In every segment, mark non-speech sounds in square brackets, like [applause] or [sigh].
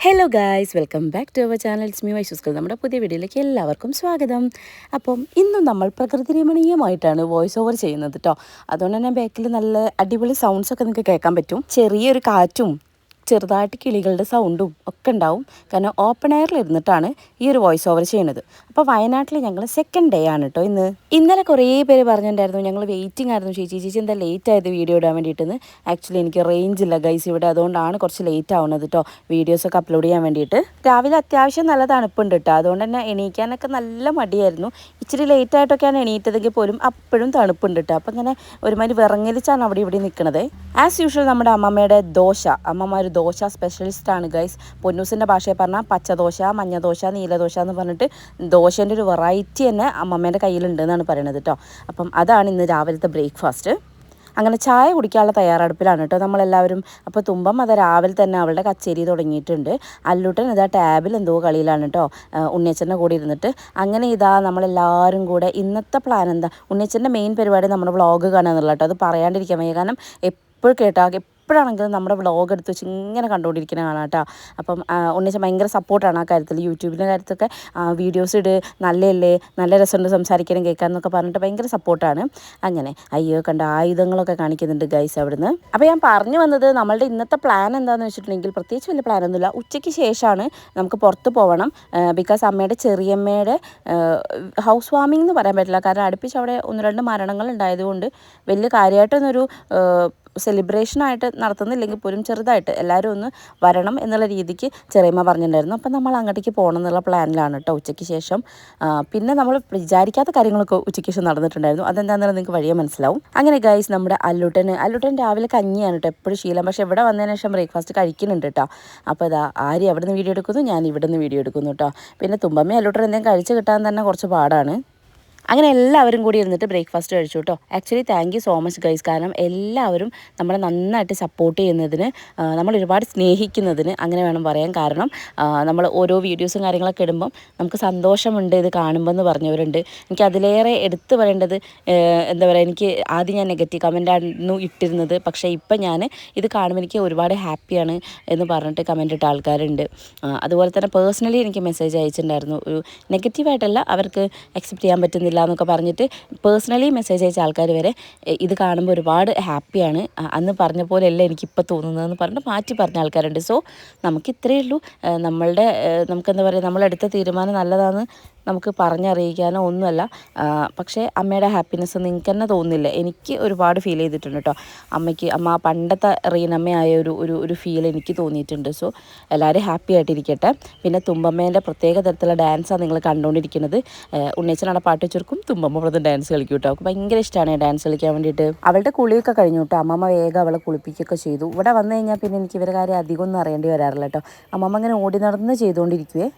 Hello guys welcome back to our channel സ്മി വൈസുസ്കൾ നമ്മുടെ പുതിയ വീഡിയോയിലേക്ക് എല്ലാവർക്കും സ്വാഗതം. അപ്പം ഇന്നും നമ്മൾ പ്രകൃതി രമണീയമായിട്ടാണ് വോയിസ് ഓവർ ചെയ്യുന്നത് കേട്ടോ അതുകൊണ്ട് തന്നെ ബാക്കിൽ നല്ല അടിപൊളി സൗണ്ട്സ് ഒക്കെ നിങ്ങൾക്ക് കേൾക്കാൻ പറ്റും. ചെറിയൊരു കാറ്റും ചെറുതായിട്ട് കിളികളുടെ സൗണ്ടും ഒക്കെ ഉണ്ടാവും. കാരണം ഓപ്പൺ എയറിൽ ഇരുന്നിട്ടാണ് ഈ ഒരു വോയിസ് ഓവർ ചെയ്യുന്നത്. അപ്പോൾ വയനാട്ടിൽ ഞങ്ങൾ സെക്കൻഡ് ഡേ ആണ് കേട്ടോ ഇന്ന്. ഇന്നലെ കുറേ പേര് പറഞ്ഞിട്ടുണ്ടായിരുന്നു ഞങ്ങൾ വെയിറ്റിംഗ് ആയിരുന്നു ചേച്ചി. ചേച്ചി എന്താ ലേറ്റ് ആയത് വീഡിയോ ഇടാൻ വേണ്ടിയിട്ടെന്ന്. ആക്ച്വലി എനിക്ക് റേഞ്ച് ഇല്ല ഗൈസ് ഇവിടെ അതുകൊണ്ടാണ് കുറച്ച് ലേറ്റ് ആവുന്നത് കേട്ടോ വീഡിയോസൊക്കെ അപ്ലോഡ് ചെയ്യാൻ വേണ്ടിയിട്ട്. രാവിലെ അത്യാവശ്യം നല്ല തണുപ്പുണ്ട് കേട്ടോ അതുകൊണ്ട് തന്നെ എണീക്കാനൊക്കെ നല്ല മടിയായിരുന്നു. ഇച്ചിരി ലേറ്റ് ആയിട്ടൊക്കെയാണ് എണീറ്റതെങ്കിൽ പോലും അപ്പോഴും തണുപ്പുണ്ട് കേട്ടോ അപ്പം ഇങ്ങനെ ഒരുമാതിരി വിറങ്ങലിച്ചാണ് അവിടെ ഇവിടെ നിൽക്കുന്നത് ആസ് യൂഷ്വൽ നമ്മുടെ അമ്മമ്മയുടെ ദോശ. അമ്മമ്മ ഒരു ദോശ സ്പെഷ്യലിസ്റ്റ് ആണ് ഗൈസ് പൊന്നൂസിന്റെ ഭാഷയിൽ പറഞ്ഞാൽ പച്ചദോശ മഞ്ഞദോശ നീലദോശ എന്ന് പറഞ്ഞിട്ട് ദോശേന്റെ ഒരു വെറൈറ്റി തന്നെ അമ്മമ്മേന്റെ കയ്യിലുണ്ട് എന്നാണ് പറയുന്നത് കേട്ടോ അപ്പം അതാണ് ഇന്ന് രാവിലത്തെ ബ്രേക്ക്ഫാസ്റ്റ് അങ്ങനെ ചായ കുടിക്കാനുള്ള തയ്യാറെടുപ്പിലാണ് കേട്ടോ നമ്മളെല്ലാവരും. അപ്പോൾ തുമ്പം അത് രാവിലെ തന്നെ അവളുടെ കച്ചേരി തുടങ്ങിയിട്ടുണ്ട്. അല്ലൂട്ടൻ ഇതാ ടാബിൽ എന്തോ കളിയിലാണ് കേട്ടോ ഉണ്ണിയച്ചന്റെ കൂടെ ഇരുന്നിട്ട്. അങ്ങനെ ഇതാ നമ്മളെല്ലാവരും കൂടെ ഇന്നത്തെ പ്ലാൻ എന്താ? ഉണ്ണിയച്ചന്റെ മെയിൻ പരിപാടി നമ്മുടെ വ്ളോഗ് കാണുക എന്നുള്ള കേട്ടോ അത് പറയാണ്ടിരിക്കാൻ വയ്യ. കാരണം എപ്പോഴും കേട്ടോ എപ്പോഴാണെങ്കിലും നമ്മുടെ വ്ളോഗ് എടുത്ത് വെച്ച് ഇങ്ങനെ കണ്ടുകൊണ്ടിരിക്കുന്ന കാണാം കേട്ടോ അപ്പം ഉണ്ണിച്ച ഭയങ്കര സപ്പോർട്ടാണ് ആ കാര്യത്തിൽ. യൂട്യൂബിന്റെ കാര്യത്തൊക്കെ വീഡിയോസ് ഇട് നല്ലല്ലേ നല്ല രസമുണ്ട് സംസാരിക്കാനും കേൾക്കാമെന്നൊക്കെ പറഞ്ഞിട്ട് ഭയങ്കര സപ്പോർട്ടാണ് അങ്ങനെ അയ്യോ കണ്ട ആയുധങ്ങളൊക്കെ കാണിക്കുന്നുണ്ട് ഗൈസ് അവിടുന്ന്. അപ്പോൾ ഞാൻ പറഞ്ഞു വന്നത് നമ്മളുടെ ഇന്നത്തെ പ്ലാൻ എന്താണെന്ന് വെച്ചിട്ടുണ്ടെങ്കിൽ പ്രത്യേകിച്ച് വലിയ പ്ലാനൊന്നുമില്ല ഉച്ചയ്ക്ക് ശേഷമാണ് നമുക്ക് പുറത്ത് പോകണം ബിക്കോസ് അമ്മയുടെ ചെറിയമ്മയുടെ ഹൗസ് വാമിംഗ് എന്ന് പറയാൻ പറ്റില്ല. കാരണം അടുപ്പിച്ച് അവിടെ ഒന്ന് രണ്ട് മരണങ്ങൾ ഉണ്ടായതുകൊണ്ട് വലിയ കാര്യമായിട്ടൊന്നൊരു സെലിബ്രേഷനായിട്ട് നടത്തുന്നില്ലെങ്കിൽ പോലും ചെറുതായിട്ട് എല്ലാവരും ഒന്ന് വരണം എന്നുള്ള രീതിക്ക് ചെറിയമ്മ പറഞ്ഞിട്ടുണ്ടായിരുന്നു. അപ്പം നമ്മൾ അങ്ങോട്ടേക്ക് പോകണം എന്നുള്ള പ്ലാനിലാണ് കേട്ടോ ഉച്ചയ്ക്ക് ശേഷം. പിന്നെ നമ്മൾ വിചാരിക്കാത്ത കാര്യങ്ങളൊക്കെ ഉച്ചയ്ക്ക് ശേഷം നടന്നിട്ടുണ്ടായിരുന്നു. അതെന്താണെന്ന് നിങ്ങൾക്ക് വഴിയെ മനസ്സിലാവും. അങ്ങനെ ഗൈസ് നമ്മുടെ അല്ലുട്ടന് അല്ലുട്ടൻ രാവിലെ കഞ്ഞിയാണ് കേട്ടോ എപ്പോഴും ശീലം. പക്ഷേ ഇവിടെ വന്നതിന് ശേഷം ബ്രേക്ക്ഫാസ്റ്റ് കഴിക്കുന്നുണ്ട് കേട്ടോ. അപ്പോൾ ഇതാ ആര് അവിടെ നിന്ന് വീഡിയോ എടുക്കുന്നു ഞാൻ ഇവിടെ നിന്ന് വീഡിയോ എടുക്കുന്നു കേട്ടോ. പിന്നെ തുമ്പമ്മ അല്ലുട്ടൻ എന്തെങ്കിലും കഴിച്ച് കിട്ടാൻ തന്നെ കുറച്ച് പാടാണ്. അങ്ങനെ എല്ലാവരും കൂടി ഇരുന്നിട്ട് ബ്രേക്ക്ഫാസ്റ്റ് കഴിച്ചു കേട്ടോ actually thank you so much guys കാരണം എല്ലാവരും നമ്മളെ നന്നായിട്ട് സപ്പോർട്ട് ചെയ്യുന്നതിന് നമ്മൾ ഒരുപാട് സ്നേഹിക്കുന്നതിന് അങ്ങനെ വേണം പറയാൻ. കാരണം നമ്മൾ ഓരോ വീഡിയോസും കാര്യങ്ങളൊക്കെ ഇടുമ്പം നമുക്ക് സന്തോഷമുണ്ട് ഇത് കാണുമ്പോൾ എന്ന് പറഞ്ഞവരുണ്ട്. എനിക്ക് അതിലേറെ എടുത്തു പറയേണ്ടത് എന്താ പറയുക എനിക്ക് ആദ്യം ഞാൻ നെഗറ്റീവ് കമന്റ് ആയിരുന്നു ഇട്ടിരുന്നത്. പക്ഷേ ഇപ്പം ഞാൻ ഇത് കാണുമ്പോൾ എനിക്ക് ഒരുപാട് ഹാപ്പിയാണ് എന്ന് പറഞ്ഞിട്ട് കമന്റ് ഇട്ട ആൾക്കാരുണ്ട്. അതുപോലെ തന്നെ പേഴ്സണലി എനിക്ക് മെസ്സേജ് അയച്ചിട്ടുണ്ടായിരുന്നു. ഒരു നെഗറ്റീവായിട്ടല്ല അവർക്ക് അക്സെപ്റ്റ് ചെയ്യാൻ പറ്റുന്നില്ല എന്നൊക്കെ പറഞ്ഞിട്ട് പേഴ്സണലി മെസ്സേജ് അയച്ച ആൾക്കാർ വരെ ഇത് കാണുമ്പോൾ ഒരുപാട് ഹാപ്പിയാണ് അന്ന് പറഞ്ഞ പോലെയല്ല എനിക്കിപ്പോൾ തോന്നുന്നതെന്ന് പറഞ്ഞിട്ട് മാറ്റി പറഞ്ഞ ആൾക്കാരുണ്ട്. സോ നമുക്ക് ഇത്രയേ ഉള്ളൂ നമ്മളുടെ നമുക്കെന്താ പറയുക നമ്മളെടുത്ത തീരുമാനം നല്ലതാണെന്ന് നമുക്ക് പറഞ്ഞറിയിക്കാനോ ഒന്നുമല്ല. പക്ഷേ അമ്മയുടെ ഹാപ്പിനെസ് നിങ്ങൾക്ക് തന്നെ തോന്നുന്നില്ല? എനിക്ക് ഒരുപാട് ഫീൽ ചെയ്തിട്ടുണ്ട് കേട്ടോ അമ്മയ്ക്ക് അമ്മ പണ്ടത്തെ റീനമ്മയായ ഒരു ഒരു ഒരു ഫീൽ എനിക്ക് തോന്നിയിട്ടുണ്ട്. സോ എല്ലാവരും ഹാപ്പി ആയിട്ടിരിക്കട്ടെ. പിന്നെ തുമ്പമ്മേന്റെ പ്രത്യേക തരത്തിലുള്ള ഡാൻസാണ് നിങ്ങൾ കണ്ടുകൊണ്ടിരിക്കുന്നത്. ഉണ്ണീച്ചനാണ് പാട്ട് വെച്ചവർക്കും തുമ്പമ്മ പ്രതി ഡാൻസ് കളിക്കും കേട്ടോ അവൾക്ക് ഭയങ്കര ഇഷ്ടമാണ് ഡാൻസ് കളിക്കാൻ വേണ്ടിയിട്ട്. അവളുടെ കുളിയൊക്കെ കഴിഞ്ഞു കേട്ടോ അമ്മമ്മ വേഗം അവളെ കുളിപ്പിക്കുകയൊക്കെ ചെയ്തു. ഇവിടെ വന്നു കഴിഞ്ഞാൽ പിന്നെ എനിക്ക് ഇവരെ കാര്യം അധികം ഒന്നും അറിയേണ്ടി വരാറില്ല കേട്ടോ അമ്മമ്മ അങ്ങനെ ഓടി നടന്ന് ചെയ്തുകൊണ്ടിരിക്കുവേ.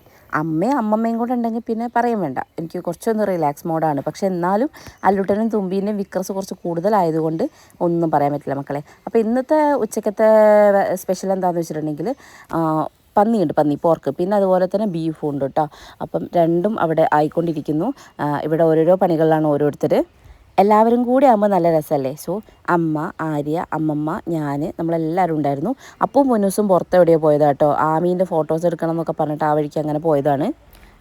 അമ്മയും അമ്മമ്മയും കൂടെ ഉണ്ടെങ്കിൽ പിന്നെ പറയാൻ വേണ്ട. എനിക്ക് കുറച്ചൊന്ന് റിലാക്സ് മോഡാണ് പക്ഷെ എന്നാലും അല്ലുട്ടനും തുമ്പീന്റെയും വിക്രസ് കുറച്ച് കൂടുതലായതുകൊണ്ട് ഒന്നും പറയാൻ പറ്റില്ല മക്കളെ. അപ്പോൾ ഇന്നത്തെ ഉച്ചക്കത്തെ സ്പെഷ്യൽ എന്താണെന്ന് വെച്ചിട്ടുണ്ടെങ്കിൽ പന്നിയുണ്ട് പന്നി പോർക്ക് പിന്നെ അതുപോലെ തന്നെ ബീഫും ഉണ്ട് കേട്ടോ അപ്പം രണ്ടും അവിടെ ആയിക്കൊണ്ടിരിക്കുന്നു. ഇവിടെ ഓരോരോ പണികളിലാണ് ഓരോരുത്തർ എല്ലാവരും കൂടി ആകുമ്പോൾ നല്ല രസമല്ലേ സോ അമ്മ ആര്യ അമ്മമ്മ ഞാൻ നമ്മളെല്ലാവരും ഉണ്ടായിരുന്നു. അപ്പവും മുന്നൂസും പുറത്ത് എവിടെയോ പോയതാട്ടോ ആമീന്റെ ഫോട്ടോസ് എടുക്കണം എന്നൊക്കെ പറഞ്ഞിട്ട് ആ വഴിക്ക് അങ്ങനെ പോയതാണ്.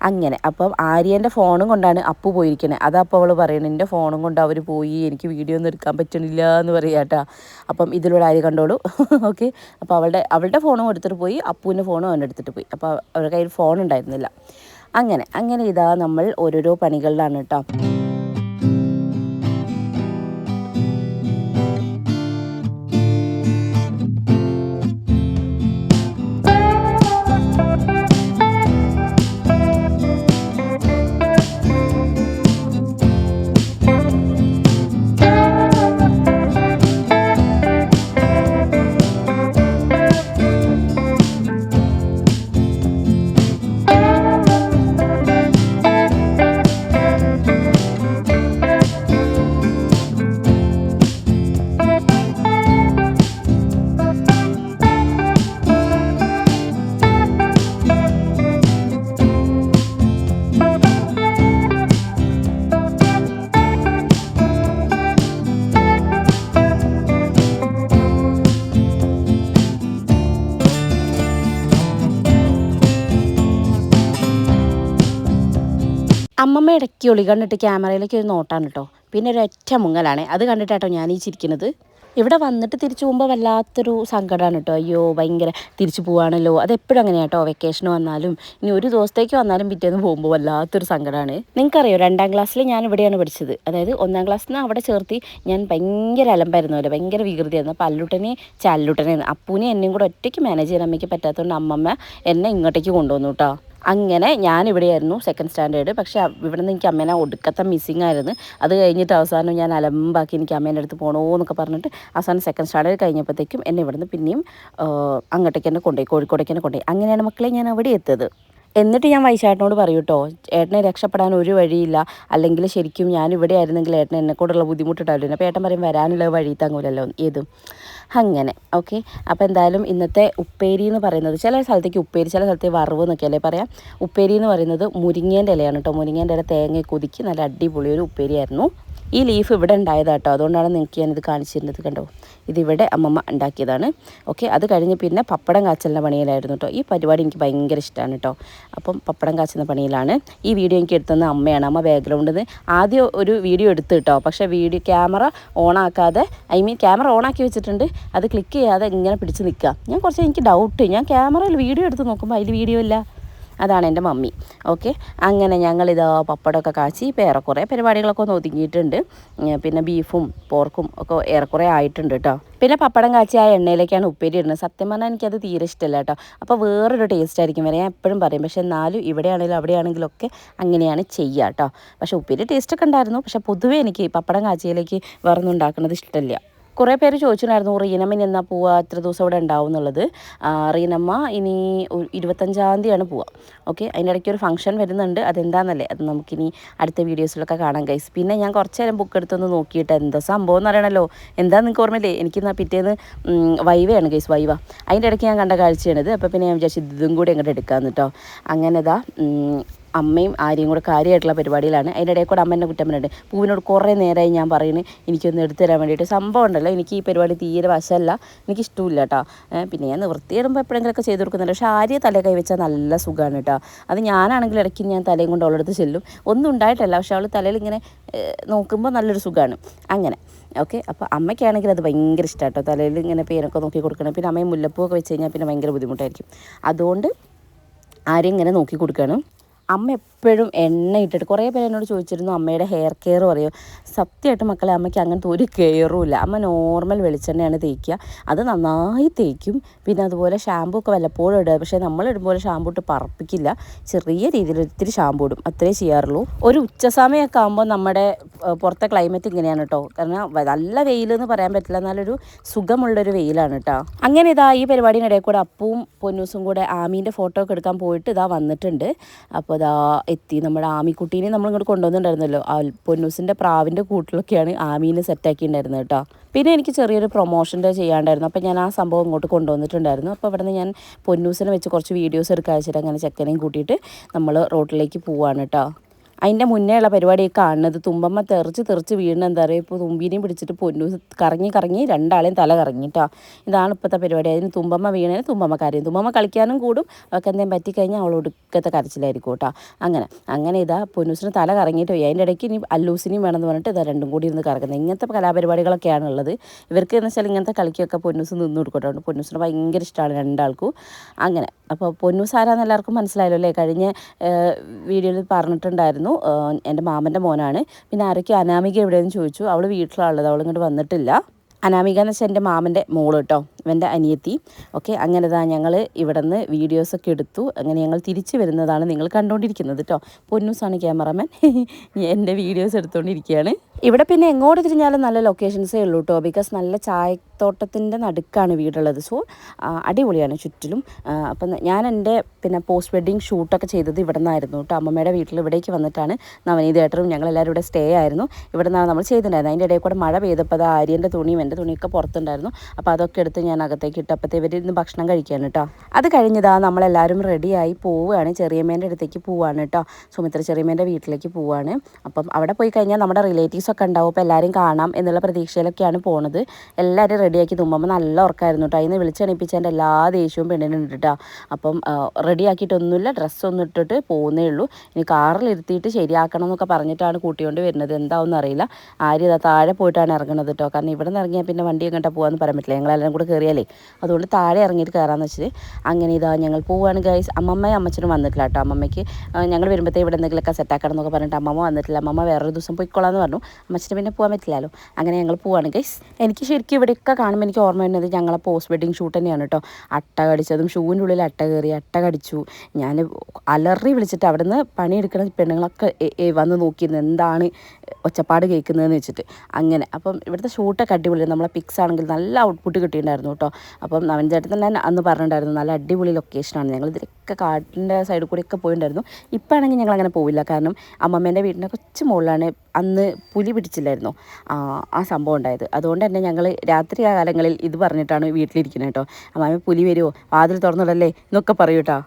അങ്ങനെ. അപ്പം ആര്യന്റെ ഫോണും കൊണ്ടാണ് അപ്പു പോയിരിക്കുന്നത് അപ്പോൾ അവൾ പറയുന്നത് എന്റെ ഫോണും കൊണ്ട് അവർ പോയി. എനിക്ക് വീഡിയോ ഒന്നും എടുക്കാൻ പറ്റണില്ല എന്ന് പറയുക കേട്ടോ അപ്പം ഇതിലൂടെ ആര്യ കണ്ടോളൂ. [laughs] ഓക്കെ അപ്പോൾ അവളുടെ അവളുടെ ഫോണും എടുത്തിട്ട് പോയി. അപ്പുവിന്റെ ഫോണും അവന്റെ എടുത്തിട്ട് പോയി. അപ്പോൾ അവരുടെ കയ്യിൽ ഫോൺ ഉണ്ടായിരുന്നില്ല. അങ്ങനെ. അങ്ങനെ ഇതാ നമ്മൾ ഓരോരോ പണികളിലാണ് കേട്ടോ അമ്മമ്മ ഇടയ്ക്ക് ഒളി കണ്ടിട്ട് ക്യാമറയിലേക്ക് ഒരു നോട്ടാണ് കേട്ടോ. പിന്നെ ഒരു ഒറ്റ മുങ്ങലാണ്. അത് കണ്ടിട്ടാട്ടോ ഞാൻ ഈ ചിരിക്കുന്നത് ഇവിടെ വന്നിട്ട് തിരിച്ചു പോകുമ്പോൾ വല്ലാത്തൊരു സങ്കടമാണ് കേട്ടോ. അയ്യോ ഭയങ്കര തിരിച്ചു പോവാണല്ലോ. അത് എപ്പോഴും അങ്ങനെയാണ് കേട്ടോ വെക്കേഷൻ വന്നാലും ഇനി ഒരു ദിവസത്തേക്ക് വന്നാലും പിറ്റേന്ന് പോകുമ്പോൾ വല്ലാത്തൊരു സങ്കടമാണ് നിങ്ങൾക്കറിയോ രണ്ടാം ക്ലാസ്സിൽ ഞാൻ ഇവിടെയാണ് പഠിച്ചത്. അതായത് ഒന്നാം ക്ലാസ്സിൽ നിന്ന് അവിടെ ചേർത്തി ഞാൻ ഭയങ്കര അലമ്പായിരുന്നു അല്ലേ ഭയങ്കര വികൃതിയായിരുന്നു. അപ്പോൾ അല്ലുട്ടനെ ചല്ലുട്ടനെ അപ്പൂനെ എന്നെയും കൂടെ ഒറ്റയ്ക്ക് മാനേജ് ചെയ്യാൻ അമ്മയ്ക്ക് പറ്റാത്തതുകൊണ്ട് അമ്മമ്മ എന്നെ ഇങ്ങോട്ടേക്ക് കൊണ്ടുവന്നു കേട്ടോ. അങ്ങനെ ഞാനിവിടെയായിരുന്നു സെക്കൻഡ് സ്റ്റാൻഡേർഡ് പക്ഷേ ഇവിടെ നിന്ന് എനിക്ക് അമ്മേനെ ഒടുക്കത്തെ മിസ്സിങ് ആയിരുന്നു. അത് കഴിഞ്ഞിട്ട് അവസാനം ഞാൻ അലമ്പാക്കി എനിക്ക് അമ്മേന്റെ അടുത്ത് പോകണോ എന്നൊക്കെ പറഞ്ഞിട്ട് അവസാനം സെക്കൻഡ് സ്റ്റാൻഡേർഡ് കഴിഞ്ഞപ്പോഴത്തേക്കും എന്നെ ഇവിടുന്ന് പിന്നെയും അങ്ങോട്ടേക്ക് തന്നെ കൊണ്ടുപോയി കോഴിക്കോടേക്ക് തന്നെ കൊണ്ടുപോയി. അങ്ങനെയാണ് മക്കളെ ഞാൻ അവിടെ എത്തിയത്. എന്നിട്ട് ഞാൻ വൈശാട്ടനോട് പറയൂ കേട്ടോ ഏട്ടനെ രക്ഷപ്പെടാൻ ഒരു വഴിയില്ല. അല്ലെങ്കിൽ ശരിക്കും ഞാൻ ഇവിടെ ആയിരുന്നെങ്കിൽ ഏട്ടൻ എന്നെ കൂടെയുള്ള ബുദ്ധിമുട്ടുണ്ടാവില്ല. അപ്പോൾ ഏട്ടൻ പറയും വരാനുള്ള വഴി തങ്ങൂലല്ലോ ഏതും. അങ്ങനെ ഓക്കെ. അപ്പോൾ എന്തായാലും ഇന്നത്തെ ഉപ്പേരി എന്ന് പറയുന്നത് ചില സ്ഥലത്തേക്ക് ഉപ്പേരി ചില സ്ഥലത്തേക്ക് വറവ് എന്നൊക്കെയല്ലേ പറയാം? ഉപ്പേരി എന്ന് പറയുന്നത് മുരിങ്ങേന്റെ ഇലയാണ് കേട്ടോ. മുരിങ്ങേന്റെ ഇല തേങ്ങ കൊതുക്കി നല്ല അടിപൊളി ഒരു ഉപ്പേരിയായിരുന്നു. ഈ ലീഫ് ഇവിടെ ഉണ്ടായതാ കേട്ടോ അതുകൊണ്ടാണ് നിങ്ങൾക്ക് ഞാനിത് കാണിച്ചിരുന്നത് കണ്ടോ? ഇതിവിടെ അമ്മമ്മ ഉണ്ടാക്കിയതാണ്. ഓക്കെ അത് കഴിഞ്ഞ് പിന്നെ പപ്പടം കാച്ചലിന്റെ പണിയിലായിരുന്നു കേട്ടോ ഈ പരിപാടി എനിക്ക് ഭയങ്കര ഇഷ്ടമാണ് കേട്ടോ അപ്പം പപ്പടം കാച്ചുന്ന പണിയിലാണ്. ഈ വീഡിയോ എനിക്ക് എടുത്തുന്ന അമ്മയാണ്. അമ്മ ബാക്ക്ഗ്രൗണ്ടിൽ നിന്ന് ആദ്യം ഒരു വീഡിയോ എടുത്തു കേട്ടോ പക്ഷേ വീഡിയോ ക്യാമറ ഓണാക്കാതെ ഐ മീൻ ക്യാമറ ഓണാക്കി വെച്ചിട്ടുണ്ട്. അത് ക്ലിക്ക് ചെയ്യാതെ ഇങ്ങനെ പിടിച്ച് നിൽക്കുക ഞാൻ കുറച്ച് എനിക്ക് ഡൗട്ട് ഞാൻ ക്യാമറയിൽ വീഡിയോ എടുത്ത് നോക്കുമ്പോൾ അതിൽ വീഡിയോ ഇല്ല. അതാണ് എന്റെ മമ്മി. ഓക്കെ? അങ്ങനെ ഞങ്ങളിത് പപ്പടമൊക്കെ കാച്ചി ഇപ്പോൾ ഏറെക്കുറെ പരിപാടികളൊക്കെ ഒന്ന് ഒതുങ്ങിയിട്ടുണ്ട്. പിന്നെ ബീഫും പോർക്കും ഒക്കെ ഏറെക്കുറെ ആയിട്ടുണ്ട് കേട്ടോ. പിന്നെ പപ്പടം കാച്ചി ആ എണ്ണയിലേക്കാണ് ഉപ്പേരി ഇടുന്നത്. സത്യം പറഞ്ഞാൽ എനിക്കത് തീരെ ഇഷ്ടമല്ല കേട്ടോ. അപ്പോൾ വേറൊരു ടേസ്റ്റ് ആയിരിക്കും വരെ. ഞാൻ എപ്പോഴും പറയും പക്ഷേ എന്നാലും ഇവിടെയാണെങ്കിലും അവിടെയാണെങ്കിലും ഒക്കെ അങ്ങനെയാണ് ചെയ്യുക കേട്ടോ. പക്ഷേ ഉപ്പേരി ടേസ്റ്റൊക്കെ ഉണ്ടായിരുന്നു. പക്ഷേ പൊതുവേ എനിക്ക് പപ്പടം കാച്ചിയിലേക്ക് വേറൊന്നും ഉണ്ടാക്കുന്നത് ഇഷ്ടമില്ല. കുറേ പേര് ചോദിച്ചിട്ടുണ്ടായിരുന്നു റീനമ്മ എന്നാ പോവുക എത്ര ദിവസം ഇവിടെ ഉണ്ടാവും? എന്നുള്ളത്. റീനമ്മ ഇനി ഇരുപത്തഞ്ചാം തീയതിയാണ് പോവുക ഓക്കെ അതിന്റെ ഇടയ്ക്ക് ഒരു ഫംഗ്ഷൻ വരുന്നുണ്ട്. അതെന്താണെന്നല്ലേ അത് നമുക്കിനി അടുത്ത വീഡിയോസിലൊക്കെ കാണാം ഗൈസ്. പിന്നെ ഞാൻ കുറച്ച് നേരം ബുക്ക് എടുത്തൊന്ന് നോക്കിയിട്ട് എന്താ സംഭവം എന്ന് എന്താ നിങ്ങൾക്ക് ഓർമ്മയില്ലേ? എനിക്ക് എന്നാൽ പിറ്റേന്ന് വൈവയാണ് ഗൈസ് വൈവ. അതിന്റെ ഇടയ്ക്ക് ഞാൻ കണ്ട കാഴ്ചയാണിത്. അപ്പോൾ പിന്നെ ഞാൻ വിചാരിച്ചു ഇതും കൂടി അങ്ങോട്ട് എടുക്കാമെന്ന് കേട്ടോ അങ്ങനെ ഇതാ ഉം, അമ്മയും ആര്യയും കൂടെ കാര്യമായിട്ടുള്ള പരിപാടിയിലാണ്. അതിന്റെ ഇടയിൽ കൂടെ അമ്മ എന്നെ കുറ്റം പറഞ്ഞിട്ട് പൂവിനോട് കുറേ നേരമായി ഞാൻ പറയുന്നത് എനിക്കൊന്ന് എടുത്തു തരാൻ വേണ്ടിയിട്ട്. സംഭവം ഉണ്ടല്ലോ എനിക്ക് ഈ പരിപാടി തീരെ വശമല്ല. എനിക്ക് ഇഷ്ടമില്ല കേട്ടോ പിന്നെ ഞാൻ നിവൃത്തിയിടുമ്പോൾ എപ്പോഴെങ്കിലുമൊക്കെ ചെയ്ത് കൊടുക്കുന്നുണ്ട്. പക്ഷേ ആര്യ തല കൈവച്ചാൽ നല്ല സുഖമാണ് കേട്ടോ അത് ഞാനാണെങ്കിൽ ഇടയ്ക്ക് ഞാൻ തലയും കൊണ്ട് അവളടുത്ത് ചെല്ലും. ഒന്നും ഉണ്ടായിട്ടല്ല പക്ഷെ അവൾ തലയിൽ ഇങ്ങനെ നോക്കുമ്പോൾ നല്ലൊരു സുഖമാണ്. അങ്ങനെ ഓക്കെ. അപ്പോൾ അമ്മയ്ക്കാണെങ്കിൽ അത് ഭയങ്കര ഇഷ്ടമാണ് കേട്ടോ തലയിൽ ഇങ്ങനെ പേരൊക്കെ നോക്കി കൊടുക്കണം. പിന്നെ അമ്മയും മുല്ലപ്പൂവൊക്കെ വെച്ച് കഴിഞ്ഞാൽ പിന്നെ ഭയങ്കര ബുദ്ധിമുട്ടായിരിക്കും. അതുകൊണ്ട് ആരെയും ഇങ്ങനെ നോക്കി കൊടുക്കണം അമ്മ എപ്പോഴും എണ്ണ ഇട്ടിട്ട് കുറേ പേര് എന്നോട് ചോദിച്ചിരുന്നു അമ്മയുടെ ഹെയർ കെയർ പറയും സത്യമായിട്ട് മക്കളെ അമ്മയ്ക്ക് അങ്ങനത്തെ ഒരു കെയറും ഇല്ല. അമ്മ നോർമൽ വെളിച്ചെണ്ണയാണ് തേക്കുക. അത് നന്നായി തേക്കും. പിന്നെ അതുപോലെ ഷാമ്പൂ ഒക്കെ വല്ലപ്പോഴും ഇടുക. പക്ഷേ നമ്മൾ ഇടുമ്പോൾ ഷാമ്പൂ ഇട്ട് പറപ്പിക്കില്ല. ചെറിയ രീതിയിൽ ഒത്തിരി ഷാമ്പൂ ഇടും. അത്രേ ചെയ്യാറുള്ളൂ. ഒരു ഉച്ച സമയമൊക്കെ ആകുമ്പോൾ നമ്മുടെ പുറത്തെ ക്ലൈമറ്റ് ഇങ്ങനെയാണ് കേട്ടോ കാരണം നല്ല വെയിൽ എന്ന് പറയാൻ പറ്റില്ല. എന്നാലൊരു സുഖമുള്ളൊരു വെയിലാണ് കേട്ടോ അങ്ങനെ ഇതാ ഈ പരിപാടിയുടെ ഇടയിൽ കൂടെ അപ്പവും പൊന്നൂസും കൂടെ ആമീന്റെ ഫോട്ടോ ഒക്കെ എടുക്കാൻ പോയിട്ട് ഇതാ വന്നിട്ടുണ്ട്. അപ്പോൾ ഇതാ എത്തി. നമ്മുടെ ആമിക്കുട്ടീനെ നമ്മൾ ഇങ്ങോട്ട് കൊണ്ടുവന്നിട്ടുണ്ടായിരുന്നല്ലോ. ആ പൊന്നൂസിന്റെ പ്രാവിന്റെ കൂട്ടിലൊക്കെയാണ് ആമീനെ സെറ്റാക്കിയിട്ടുണ്ടായിരുന്നത് കേട്ടോ. പിന്നെ എനിക്ക് ചെറിയൊരു പ്രൊമോഷന്റെ ചെയ്യാണ്ടായിരുന്നു അപ്പോൾ ഞാൻ ആ സംഭവം ഇങ്ങോട്ട് കൊണ്ടുവന്നിട്ടുണ്ടായിരുന്നു. അപ്പോൾ ഇവിടെ നിന്ന് ഞാൻ പൊന്നൂസിനെ വെച്ച് കുറച്ച് വീഡിയോസ് എടുക്കാൻ വെച്ചിട്ട് അങ്ങനെ ചെക്കനെയും കൂട്ടിയിട്ട് നമ്മൾ റോട്ടിലേക്ക് പോവാണ് കേട്ടോ. അതിന്റെ മുന്നേ ഉള്ള പരിപാടി കാണുന്നത്. തുമ്പമ്മ തെറിച്ച് തെറിച്ച് വീണ് എന്താ പറയുക ഇപ്പോൾ തുമ്പീനെയും പിടിച്ചിട്ട് പൊന്നു കറങ്ങി കറങ്ങി രണ്ടാളെയും തല കറങ്ങി കേട്ടോ ഇതാണ് ഇപ്പോഴത്തെ പരിപാടി. അതിന് തുമ്പമ്മ വീണതിന് തുമ്പമ്മ കരയും തുമ്പമ്മ കളിക്കാനും കൂടും. അവൾക്ക് എന്തെങ്കിലും പറ്റിക്കഴിഞ്ഞാൽ അവൾ ഒടുക്കത്തെ കരച്ചിലായിരിക്കും കേട്ടോ അങ്ങനെ അങ്ങനെ ഇതാ പൊന്നൂസിന് തല കറങ്ങിയിട്ട്. പോയി അതിന്റെ ഇടയ്ക്ക് ഇനി അല്ലൂസിനെയും വേണമെന്ന് പറഞ്ഞിട്ട് ഇതാ രണ്ടും കൂടി ഇരുന്ന് കറങ്ങുന്നത്. ഇങ്ങനത്തെ കലാപരിപാടികളൊക്കെയാണ് ഉള്ളത്. ഇവർക്ക് എന്ന് വെച്ചാൽ ഇങ്ങനത്തെ കളിക്കൊക്കെ പൊന്നൂസ് നിന്ന് കൊടുക്കട്ടോ പൊന്നൂസിന് ഭയങ്കര ഇഷ്ടമാണ് രണ്ടാൾക്കും. അങ്ങനെ അപ്പോൾ പൊന്നൂസ് ആരാന്ന് എല്ലാവർക്കും മനസ്സിലായല്ലോ അല്ലേ? കഴിഞ്ഞ വീഡിയോയിൽ പറഞ്ഞിട്ടുണ്ടായിരുന്നു എന്റെ മാമന്റെ മോനാണ്. പിന്നെ ആരൊക്കെ അനാമിക എവിടെയെന്ന് ചോദിച്ചു. അവൾ വീട്ടിലാണുള്ളത് അവൾ ഇങ്ങോട്ട് വന്നിട്ടില്ല. അനാമിക എന്ന് വെച്ചാൽ എന്റെ മാമന്റെ മോൾ കേട്ടോ ഇവന്റെ അനിയത്തി. ഓക്കെ അങ്ങനെ ഇതാ ഞങ്ങൾ ഇവിടെ നിന്ന് വീഡിയോസൊക്കെ എടുത്തു. അങ്ങനെ ഞങ്ങൾ തിരിച്ചു വരുന്നതാണ് നിങ്ങൾ കണ്ടുകൊണ്ടിരിക്കുന്നത് കേട്ടോ. പൊന്നൂസാണ് ക്യാമറമാൻ. [laughs] എന്റെ വീഡിയോസ് എടുത്തുകൊണ്ടിരിക്കുകയാണ് ഇവിടെ പിന്നെ എങ്ങോട്ട് തിരിഞ്ഞാലും നല്ല ലൊക്കേഷൻസേ ഉള്ളൂ കേട്ടോ ബിക്കോസ് നല്ല ചായത്തോട്ടത്തിന്റെ നടുക്കാണ് വീടുള്ളത്. സോ അടിപൊളിയാണ് ചുറ്റിലും. അപ്പം ഞാൻ എന്റെ പിന്നെ പോസ്റ്റ് വെഡ്ഡിങ് ഷൂട്ടൊക്കെ ചെയ്തത് ഇവിടെ നിന്നായിരുന്നു കേട്ടോ അമ്മമ്മയുടെ വീട്ടിൽ ഇവിടേക്ക് വന്നിട്ടാണ് നവനീതേട്ടനും ഞങ്ങളെല്ലാവരും ഇവിടെ സ്റ്റേ ആയിരുന്നു. ഇവിടെ നിന്നാണ് നമ്മൾ ചെയ്തിട്ടുണ്ടായിരുന്നത്. അതിന്റെ ഇടയിൽ കൂടെ മഴ പെയ്തപ്പോൾ അത് ആര്യന്റെ തുണിയും എന്റെ തുണിയൊക്കെ പുറത്തുണ്ടായിരുന്നു. അപ്പോൾ അതൊക്കെ എടുത്ത് ഞാൻ അകത്തേക്ക് ഇട്ടപ്പോഴത്തെ ഇവർ ഇന്ന് ഭക്ഷണം കഴിക്കുകയാണ് കേട്ടോ അത് കഴിഞ്ഞതാ നമ്മളെല്ലാവരും റെഡിയായി പോവുകയാണ്. ചെറിയമ്മേന്റെ അടുത്തേക്ക് പോവുകയാണ് കേട്ടോ സുമിത്ര ചെറിയമ്മേന്റെ വീട്ടിലേക്ക് പോവുകയാണ്. അപ്പം അവിടെ പോയി കഴിഞ്ഞാൽ നമ്മുടെ റിലേറ്റീവ്സ് ഒക്കെ ഉണ്ടാവും. അപ്പോൾ എല്ലാവരും കാണാം എന്നുള്ള പ്രതീക്ഷയിലൊക്കെയാണ് പോണത്. എല്ലാവരും റെഡിയാക്കി തുമ്പുമ്പോൾ നല്ല ഉറക്കമായിരുന്നു കേട്ടോ അതിന് വിളിച്ചണിപ്പിച്ചതിന്റെ എല്ലാ ദേഷ്യവും പെണ്ണിനുണ്ട് കേട്ടോ അപ്പം റെഡിയാക്കിയിട്ടൊന്നുമില്ല ഡ്രസ്സൊന്നും ഇട്ടിട്ട് പോകുന്നേ ഉള്ളൂ. ഇനി കാറിലിരുത്തിയിട്ട് ശരിയാക്കണം എന്നൊക്കെ പറഞ്ഞിട്ടാണ് കൂട്ടിക്കൊണ്ട് വരുന്നത്. എന്താവും അറിയില്ല. ആര് ഇതാ താഴെ പോയിട്ടാണ് ഇറങ്ങുന്നത് കേട്ടോ കാരണം ഇവിടെ നിന്ന് ഇറങ്ങിയാൽ പിന്നെ വണ്ടി എങ്ങോട്ടാ പോകാമെന്ന് പറയാൻ പറ്റില്ല ഞങ്ങളെല്ലാം കൂടെ കയറിയാലേ അതുകൊണ്ട് താഴെ ഇറങ്ങിയിട്ട് കയറാമെന്ന് വെച്ചിട്ട് അങ്ങനെ ഇതാ ഞങ്ങൾ പോവുകയാണ് ഗൈസ് അമ്മമ്മയും അമ്മച്ചനും വന്നിട്ടില്ല കേട്ടോ അമ്മമ്മയ്ക്ക് ഞങ്ങൾ വരുമ്പോഴത്തേ ഇവിടെ എന്തെങ്കിലുമൊക്കെ സെറ്റാക്കണം എന്നൊക്കെ പറഞ്ഞിട്ട് അമ്മമ്മ വന്നിട്ടില്ല. അമ്മമ്മ വേറൊരു ദിവസം പോയിക്കോളാന്ന് പറഞ്ഞു. അമ്മച്ചന് പിന്നെ പോകാൻ പറ്റില്ലല്ലോ. അങ്ങനെ ഞങ്ങൾ പോവാണ്. ഗൈസ് എനിക്ക് ശരിക്കും ഇവിടെയൊക്കെ കാണുമ്പോൾ എനിക്ക് ഓർമ്മ വരുന്നത് ഞങ്ങളെ പോസ്റ്റ് വെഡിങ് ഷൂട്ട് തന്നെയാണ് കേട്ടോ അട്ട കടിച്ചതും ഷൂവിന്റെ ഉള്ളിൽ അട്ട കയറി അട്ട കടിച്ചു. ഞാൻ അലറി വിളിച്ചിട്ട് അവിടെ നിന്ന് പണിയെടുക്കുന്ന പെണ്ണുങ്ങളൊക്കെ വന്ന് നോക്കിയിരുന്നു. എന്താണ് ഒച്ചപ്പാട് കേൾക്കുന്നതെന്ന് വെച്ചിട്ട്. അങ്ങനെ അപ്പം ഇവിടുത്തെ ഷൂട്ടൊക്കെ അടിപൊളി നമ്മളെ പിക്സ് ആണെങ്കിൽ നല്ല ഔട്ട്പുട്ട് കിട്ടിയിട്ടുണ്ടായിരുന്നു കേട്ടോ അപ്പം നവൻ ചേട്ടൻ തന്നെ അന്ന് പറഞ്ഞിട്ടുണ്ടായിരുന്നു. നല്ല അടിപൊളി ലൊക്കേഷനാണ് ഞങ്ങൾ ഇതിലൊക്കെ കാട്ടിന്റെ സൈഡിൽ കൂടെയൊക്കെ പോയിട്ടുണ്ടായിരുന്നു. ഇപ്പോഴാണെങ്കിൽ ഞങ്ങൾ അങ്ങനെ പോവില്ല. കാരണം അമ്മമ്മേന്റെ വീടിന്റെ കൊച്ചു മുകളിലാണ് അന്ന് പുലി പിടിച്ചില്ലായിരുന്നു ആ ആ സംഭവം ഉണ്ടായത്. അതുകൊണ്ട് തന്നെ ഞങ്ങൾ രാത്രി കാലങ്ങളിൽ ഇത് പറഞ്ഞിട്ടാണ് വീട്ടിലിരിക്കുന്നത് കേട്ടോ. അമ്മാമ പുലി വരുമോ വാതിൽ തുറന്നിടല്ലേ എന്നൊക്കെ പറയൂ കേട്ടോ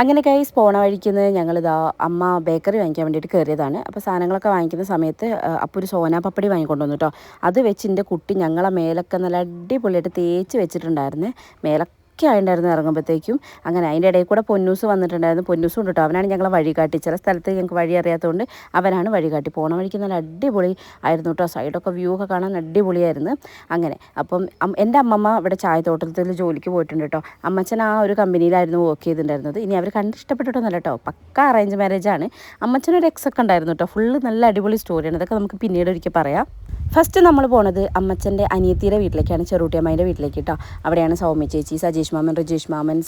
അങ്ങനെ കൈസ് പോണ വഴിക്കുന്ന ഞങ്ങളിതാ അമ്മ ബേക്കറി വാങ്ങിക്കാൻ വേണ്ടിയിട്ട് കയറിയതാണ്. അപ്പോൾ സാധനങ്ങളൊക്കെ വാങ്ങിക്കുന്ന സമയത്ത് അപ്പോൾ ഒരു സോനാ പപ്പടി വാങ്ങിക്കൊണ്ടുവന്നു കേട്ടോ അത് വെച്ച് എന്റെ കുട്ടി ഞങ്ങളെ മേലൊക്കെ നല്ല അടിപൊളിയായിട്ട് തേച്ച് വെച്ചിട്ടുണ്ടായിരുന്നു. മേലൊക്കെ ആയിട്ടുണ്ടായിരുന്നു ഇറങ്ങുമ്പോഴത്തേക്കും അങ്ങനെ അതിന്റെ ഇടയിൽ കൂടെ പൊന്നൂസ് വന്നിട്ടുണ്ടായിരുന്നു. പൊന്നൂസ് ഉണ്ട് കേട്ടോ അവനാണ് ഞങ്ങളെ വഴി കാട്ടി ചില സ്ഥലത്ത് ഞങ്ങൾക്ക് വഴി അറിയാത്തതുകൊണ്ട് അവനാണ് വഴി കാട്ടി പോണ വഴിക്ക് നല്ല അടിപൊളി ആയിരുന്നു കേട്ടോ സൈഡൊക്കെ വ്യൂ ഒക്കെ കാണാൻ അടിപൊളിയായിരുന്നു. അങ്ങനെ അപ്പം എന്റെ അമ്മമ്മ ഇവിടെ ചായത്തോട്ടത്തിൽ ജോലിക്ക് പോയിട്ടുണ്ട് കേട്ടോ അമ്മച്ചൻ ആ ഒരു കമ്പനിയിലായിരുന്നു വർക്ക് ചെയ്തിട്ടുണ്ടായിരുന്നത്. ഇനി അവർ കണ്ട് ഇഷ്ടപ്പെട്ടിട്ടൊന്നുമല്ല കേട്ടോ പക്ക അറേഞ്ച് മാരേജാണ് അമ്മച്ചനൊരു എക്സ് ഒക്കെ ഉണ്ടായിരുന്നു കേട്ടോ ഫുള്ള് നല്ല അടിപൊളി സ്റ്റോറിയാണ് അതൊക്കെ നമുക്ക് പിന്നീട് ഒരിക്കൽ പറയാം. ഫസ്റ്റ് നമ്മൾ പോണത് അമ്മച്ചന്റെ അനിയത്തിയുടെ വീട്ടിലേക്കാണ് ചെറുട്ടിയമ്മേന്റെ വീട്ടിലേക്ക് കേട്ടോ അവിടെയാണ് സൗമ്യ ചേച്ചി സജീഷ് മാമൻ രജേഷ് മാമൻ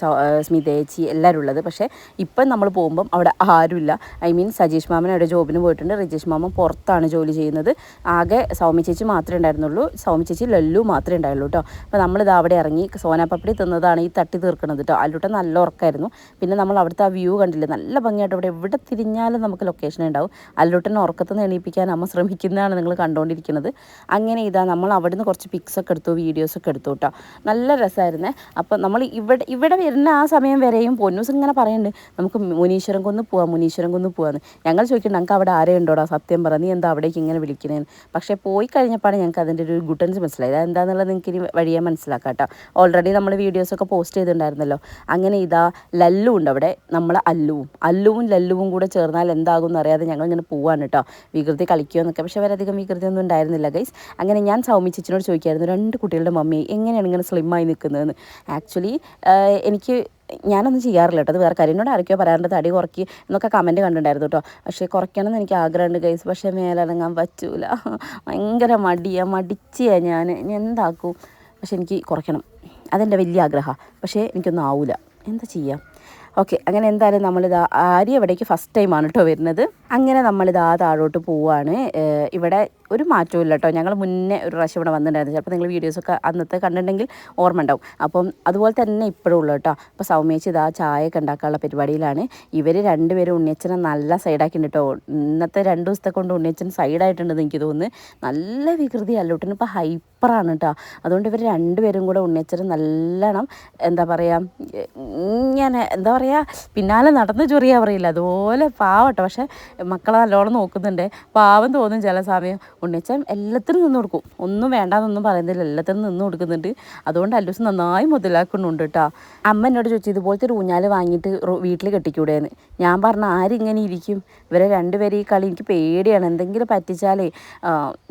സ്മിതേച്ചി എല്ലാവരും ഉള്ളത്. പക്ഷേ ഇപ്പം നമ്മൾ പോകുമ്പം അവിടെ ആരുമില്ല. ഐ മീൻ സജീഷ് മാമൻ അവിടെ ജോബിന് പോയിട്ടുണ്ട്. രജേഷ് മാമൻ പുറത്താണ് ജോലി ചെയ്യുന്നത്. ആകെ സൗമ്യ ചേച്ചി മാത്രമേ ഉണ്ടായിരുന്നുള്ളൂ. സൗമ്യ ചേച്ചി ലല്ലു മാത്രമേ ഉണ്ടായുള്ളൂ കേട്ടോ. അപ്പോൾ നമ്മളിത് അവിടെ ഇറങ്ങി സോനാപ്പപ്പടി തിന്നതാണ് ഈ തട്ടി തീർക്കുന്നത് കേട്ടോ. അല്ലൂട്ട നല്ല ഉറക്കമായിരുന്നു പിന്നെ നമ്മൾ അവിടുത്തെ ആ വ്യൂ കണ്ടില്ലേ? നല്ല ഭംഗിയായിട്ട് അവിടെ എവിടെ തിരിഞ്ഞാലും നമുക്ക് ലൊക്കേഷൻ ഉണ്ടാവും. അല്ലൂട്ടനെ ഉറക്കത്തുനിന്ന് എണീപ്പിക്കാൻ അമ്മ ശ്രമിക്കുന്നതാണ് നിങ്ങൾ കണ്ടുകൊണ്ടിരിക്കുന്നത് അങ്ങനെ ഇതാ നമ്മൾ അവിടുന്ന് കുറച്ച് പിക്സൊക്കെ എടുത്തു വീഡിയോസൊക്കെ എടുത്തു കേട്ടോ. നല്ല രസമായിരുന്നേ. അപ്പോൾ നമ്മൾ ഇവിടെ ഇവിടെ വരുന്ന ആ സമയം വരെയും പൊന്നൂസ് ഇങ്ങനെ പറയുന്നുണ്ട്. നമുക്ക് മുനീശ്വരം കുന്ന് പോവാം മുനീശ്വരം കുന്ന് പോവാന്ന്. ഞങ്ങൾ ചോദിക്കുന്നുണ്ട് ഞങ്ങൾക്ക് അവിടെ ആരെയും ഉണ്ടോടാ? സത്യം പറ നീ എന്താ അവിടേക്ക് ഇങ്ങനെ വിളിക്കുന്നതെന്ന് പക്ഷേ പോയി കഴിഞ്ഞപ്പോഴാണ് ഞങ്ങൾക്ക് അതിന്റെ ഒരു ഗുട്ടൻസ് മനസ്സിലായത്. അതെന്താണെന്നുള്ളത് നിങ്ങൾക്ക് ഇനി വഴിയെ മനസ്സിലാക്കാം കേട്ടോ ഓൾറെഡി നമ്മൾ വീഡിയോസൊക്കെ പോസ്റ്റ് ചെയ്തിട്ടുണ്ടായിരുന്നല്ലോ. അങ്ങനെ ഇതാ ലല്ലു ഉണ്ട് അവിടെ നമ്മൾ അല്ലുവും അല്ലുവും ലല്ലുവും കൂടെ ചേർന്നാൽ എന്താകും എന്നറിയാതെ ഞങ്ങൾ ഇങ്ങനെ പോവാണ് കേട്ടോ വികൃതി കളിക്കുമോ എന്നൊക്കെ. പക്ഷേ അവരധികം വികൃതി ഒന്നും ഉണ്ടായിരുന്നില്ല ഗൈസ് അങ്ങനെ ഞാൻ സൗമിച്ചിച്ചിനോട് ചേച്ചിനോട് ചോദിക്കായിരുന്നു രണ്ട് കുട്ടികളുടെ മമ്മി എങ്ങനെയാണ് ഇങ്ങനെ സ്ലിമ്മായി നിൽക്കുന്നതെന്ന് ആക്ച്വലി എനിക്ക് ഞാനൊന്നും ചെയ്യാറില്ല കേട്ടോ. അത് വേറെ കാര്യം. എന്നോട് ആരൊക്കെയോ പറയാറുണ്ട് തടി കുറയ്ക്ക് എന്നൊക്കെ കമന്റ് കണ്ടിട്ടുണ്ടായിരുന്നു കേട്ടോ. പക്ഷേ കുറയ്ക്കണം എന്ന് എനിക്ക് ആഗ്രഹമുണ്ട് ഗൈസ് പക്ഷേ മേലടങ്ങാൻ പറ്റൂല. ഭയങ്കര മടിയാണ് മടിച്ചിയാ ഞാൻ. ഞാൻ എന്താക്കും? പക്ഷെ എനിക്ക് കുറയ്ക്കണം. അതെന്റെ വലിയ ആഗ്രഹമാണ് പക്ഷേ എനിക്കൊന്നും ആവില്ല എന്താ ചെയ്യുക ഓക്കെ അങ്ങനെ എന്തായാലും നമ്മളിത് ആര്യ ഇവിടേക്ക് ഫസ്റ്റ് ടൈമാണ് കേട്ടോ വരുന്നത്. അങ്ങനെ നമ്മളിത് ആ താഴോട്ട് പോവുകയാണ് ഇവിടെ ഒരു മാറ്റവും ഇല്ല കേട്ടോ ഞങ്ങൾ മുന്നേ ഒരു പ്രാവശ്യം ഇവിടെ വന്നിട്ടുണ്ടായിരുന്നു. ചിലപ്പോൾ നിങ്ങൾ വീഡിയോസൊക്കെ അന്നത്തെ കണ്ടിട്ടുണ്ടെങ്കിൽ ഓർമ്മ ഉണ്ടാവും. അപ്പം അതുപോലെ തന്നെ ഇപ്പോഴും ഉള്ളു കേട്ടോ അപ്പോൾ സൗമ്യേച്ചി ഇതാ ചായയൊക്കെ ഉണ്ടാക്കാനുള്ള പരിപാടിയിലാണ്. ഇവർ രണ്ടുപേരും ഉണ്ണിയച്ചനെ നല്ല സൈഡാക്കിയിട്ടുണ്ട് കേട്ടോ ഇന്നത്തെ രണ്ട് ദിവസത്തെ കൊണ്ട് ഉണ്ണിയച്ചൻ സൈഡായിട്ടുണ്ടെന്ന് എനിക്ക് തോന്നുന്നു. നല്ല വികൃതി അല്ലൂട്ടിന്. ഇപ്പോൾ ഹൈപ്പറാണ് കേട്ടോ അതുകൊണ്ട് ഇവർ രണ്ടുപേരും കൂടെ ഉണ്ണിയച്ചന് നല്ലോണം എന്താ പറയുക ഇങ്ങനെ എന്താ പറയുക പിന്നാലെ നടന്ന് ചൊറിയാ പറയില്ല. അതുപോലെ പാവട്ടോ. പക്ഷേ മക്കളെ നല്ലോണം നോക്കുന്നുണ്ട്. പാവം തോന്നും ചില സമയം. ഉണ്ണിച്ചൻ എല്ലാത്തിനും നിന്ന് കൊടുക്കും. ഒന്നും വേണ്ടാന്നൊന്നും പറയുന്നില്ല. എല്ലാത്തിനും നിന്ന് കൊടുക്കുന്നുണ്ട്. അതുകൊണ്ട് അല്ലൂസ് നന്നായി മുതലാക്കുന്നുണ്ട് കേട്ടോ അമ്മ എന്നോട് ചോദിച്ചു ഇതുപോലത്തെ ഒരു ഊഞ്ഞാൽ വാങ്ങിയിട്ട് വീട്ടിൽ കെട്ടിക്കൂടെയെന്ന് ഞാൻ പറഞ്ഞ ആരിങ്ങനെ ഇരിക്കും? ഇവരെ രണ്ടുപേരും ഈ കളി എനിക്ക് പേടിയാണ്. എന്തെങ്കിലും പറ്റിച്ചാലേ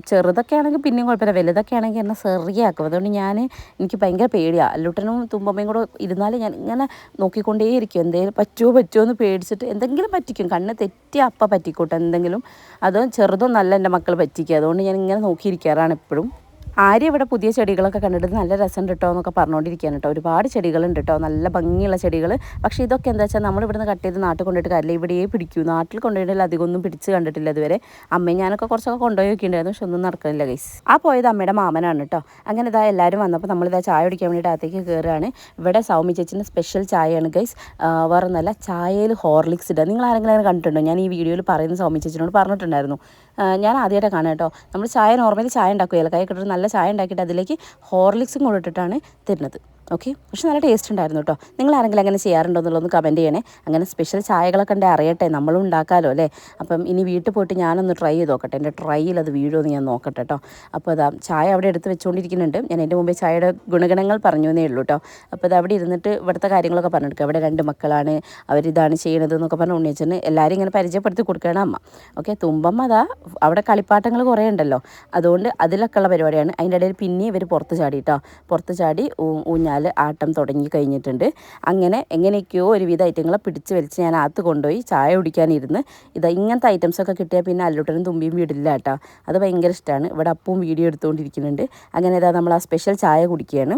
ചെറുതൊക്കെ ആണെങ്കിൽ പിന്നെയും കുഴപ്പമില്ല. വലുതൊക്കെ ആണെങ്കിൽ എന്നെ സെറിയാക്കും. അതുകൊണ്ട് ഞാൻ എനിക്ക് ഭയങ്കര പേടിയാണ് അല്ലൂട്ടനും തുമ്പമ്മയും കൂടെ ഇരുന്നാലും ഞാൻ ഇങ്ങനെ നോക്കിക്കൊണ്ടേയിരിക്കും. എന്തെങ്കിലും പറ്റുമോ പറ്റുമോ എന്ന് പേടിച്ചിട്ട് എന്തെങ്കിലും പറ്റിക്കും. കണ്ണ് തെറ്റി അപ്പം പറ്റിക്കോട്ടെ എന്തെങ്കിലും. അത് ചെറുതോ നല്ല എന്റെ മക്കൾ പറ്റിക്കുക. അതുകൊണ്ട് ഞാൻ ഇങ്ങനെ നോക്കിയിരിക്കാറാണ് എപ്പോഴും. ആര്യ ഇവിടെ പുതിയ ചെടികളൊക്കെ കണ്ടിട്ട് നല്ല രസം കേട്ടോ എന്നൊക്കെ പറഞ്ഞുകൊണ്ടിരിക്കുകയാണ് കേട്ടോ. ഒരുപാട് ചെടികളുണ്ട് കേട്ടോ. നല്ല ഭംഗിയുള്ള ചെടികൾ പക്ഷേ ഇതൊക്കെ എന്താ വെച്ചാൽ നമ്മൾ ഇവിടുന്ന് കട്ട് ചെയ്ത് നാട്ടിൽ കൊണ്ടുപോയിട്ട് കാര്യമില്ല. ഇവിടെയേ പിടിക്കൂ. നാട്ടിൽ കൊണ്ടുപോയിട്ടില്ല അധികം ഒന്നും പിടിച്ച് കണ്ടിട്ടില്ല ഇതുവരെ. അമ്മയും ഞാനൊക്കെ കുറച്ചൊക്കെ കൊണ്ടുപോയി പക്ഷെ ഒന്നും നടക്കുന്നില്ല ഗൈസ് ആ പോയത് അമ്മയുടെ മാമനാണ് കേട്ടോ. അങ്ങനെ ഇതാ എല്ലാവരും വന്നപ്പോൾ നമ്മളിതാ ചായ കുടിക്കാൻ വേണ്ടിയിട്ട് അകത്തേക്ക് കയറുകയാണ്. ഇവിടെ സൗമി ചേച്ചിന്റെ സ്പെഷ്യൽ ചായയാണ് ഗൈസ് വേറെ നല്ല ചായയിൽ ഹോർലിക്സ് ഇടുക. നിങ്ങൾ ആരെങ്കിലും അങ്ങനെ കണ്ടിട്ടുണ്ടോ? ഞാൻ ഈ വീഡിയോയിൽ പറയുന്ന സൗമി ചേച്ചിനോട് പറഞ്ഞിട്ടുണ്ടായിരുന്നു. ഞാൻ ആദ്യമായിട്ട് കാണാം കേട്ടോ. നമ്മൾ ചായ നോർമലി ചായ ഉണ്ടാക്കുകയല്ല? കൈ കിട്ടുന്ന നല്ല ചായ ഉണ്ടാക്കിയിട്ട് അതിലേക്ക് ഹോർലിക്സും കൂടെ ഇട്ടിട്ടാണ് തരുന്നത്. ഓക്കെ പക്ഷെ നല്ല ടേസ്റ്റ് ഉണ്ടായിരുന്നു കേട്ടോ നിങ്ങൾ ആരെങ്കിലും അങ്ങനെ ചെയ്യാറുണ്ടോ എന്നുള്ളതൊന്ന് കമന്റ് ചെയ്യണേ. അങ്ങനെ സ്പെഷ്യൽ ചായകളൊക്കെ ഉണ്ടെങ്കിൽ അറിയട്ടെ നമ്മളും ഉണ്ടാക്കാമല്ലോ അല്ലേ? അപ്പം ഇനി വീട്ടിൽ പോയിട്ട് ഞാനൊന്ന് ട്രൈ ചെയ്ത് നോക്കട്ടെ. എന്റെ ട്രൈയിൽ അത് വീഴുമെന്ന് ഞാൻ നോക്കട്ടെ കേട്ടോ അപ്പോൾ അതാ ചായ അവിടെ എടുത്ത് വെച്ചുകൊണ്ടിരിക്കുന്നുണ്ട് ഞാൻ എന്റെ മുമ്പേ ചായയുടെ ഗുണഗണങ്ങൾ പറഞ്ഞു എന്നേ ഉള്ളൂ കേട്ടോ അപ്പോൾ അത് അവിടെ ഇരുന്നിട്ട് ഇവിടുത്തെ കാര്യങ്ങളൊക്കെ പറഞ്ഞെടുക്കുക അവിടെ രണ്ട് മക്കളാണ് അവരിതാണ് ചെയ്യണത് എന്നൊക്കെ പറഞ്ഞ് ഉണ്ണിയച്ചന് എല്ലാവരും ഇങ്ങനെ പരിചയപ്പെടുത്തി കൊടുക്കുകയാണ് അമ്മ. ഓക്കെ തുമ്പമ്മ അതാ അവിടെ കളിപ്പാട്ടങ്ങൾ കുറേ ഉണ്ടല്ലോ. അതുകൊണ്ട് അതിലൊക്കെയുള്ള പരിപാടിയാണ്. അതിന്റെ ഇടയിൽ പിന്നെ ഇവർ പുറത്ത് ചാടി കേട്ടോ പുറത്ത് ചാടി ഊ- ഊഞ്ഞാൽ ആട്ടം തുടങ്ങി കഴിഞ്ഞിട്ടുണ്ട്. അങ്ങനെ എങ്ങനെയൊക്കെയോ ഒരുവിധ ഐറ്റങ്ങളെ പിടിച്ച് വലിച്ച് ഞാൻ അകത്ത് കൊണ്ടുപോയി ചായ കുടിക്കാനിരുന്ന്. ഇത് ഇങ്ങനത്തെ ഐറ്റംസ് ഒക്കെ കിട്ടിയാൽ പിന്നെ അല്ലുട്ടനും തുമ്പിയും വിടില്ല കേട്ടോ. അത് ഭയങ്കര ഇഷ്ടമാണ് ഇവിടെ അപ്പവും വീഡിയോ എടുത്തുകൊണ്ടിരിക്കുന്നുണ്ട്. അങ്ങനെ ഇതാ നമ്മൾ ആ സ്പെഷ്യൽ ചായ കുടിക്കുകയാണ്.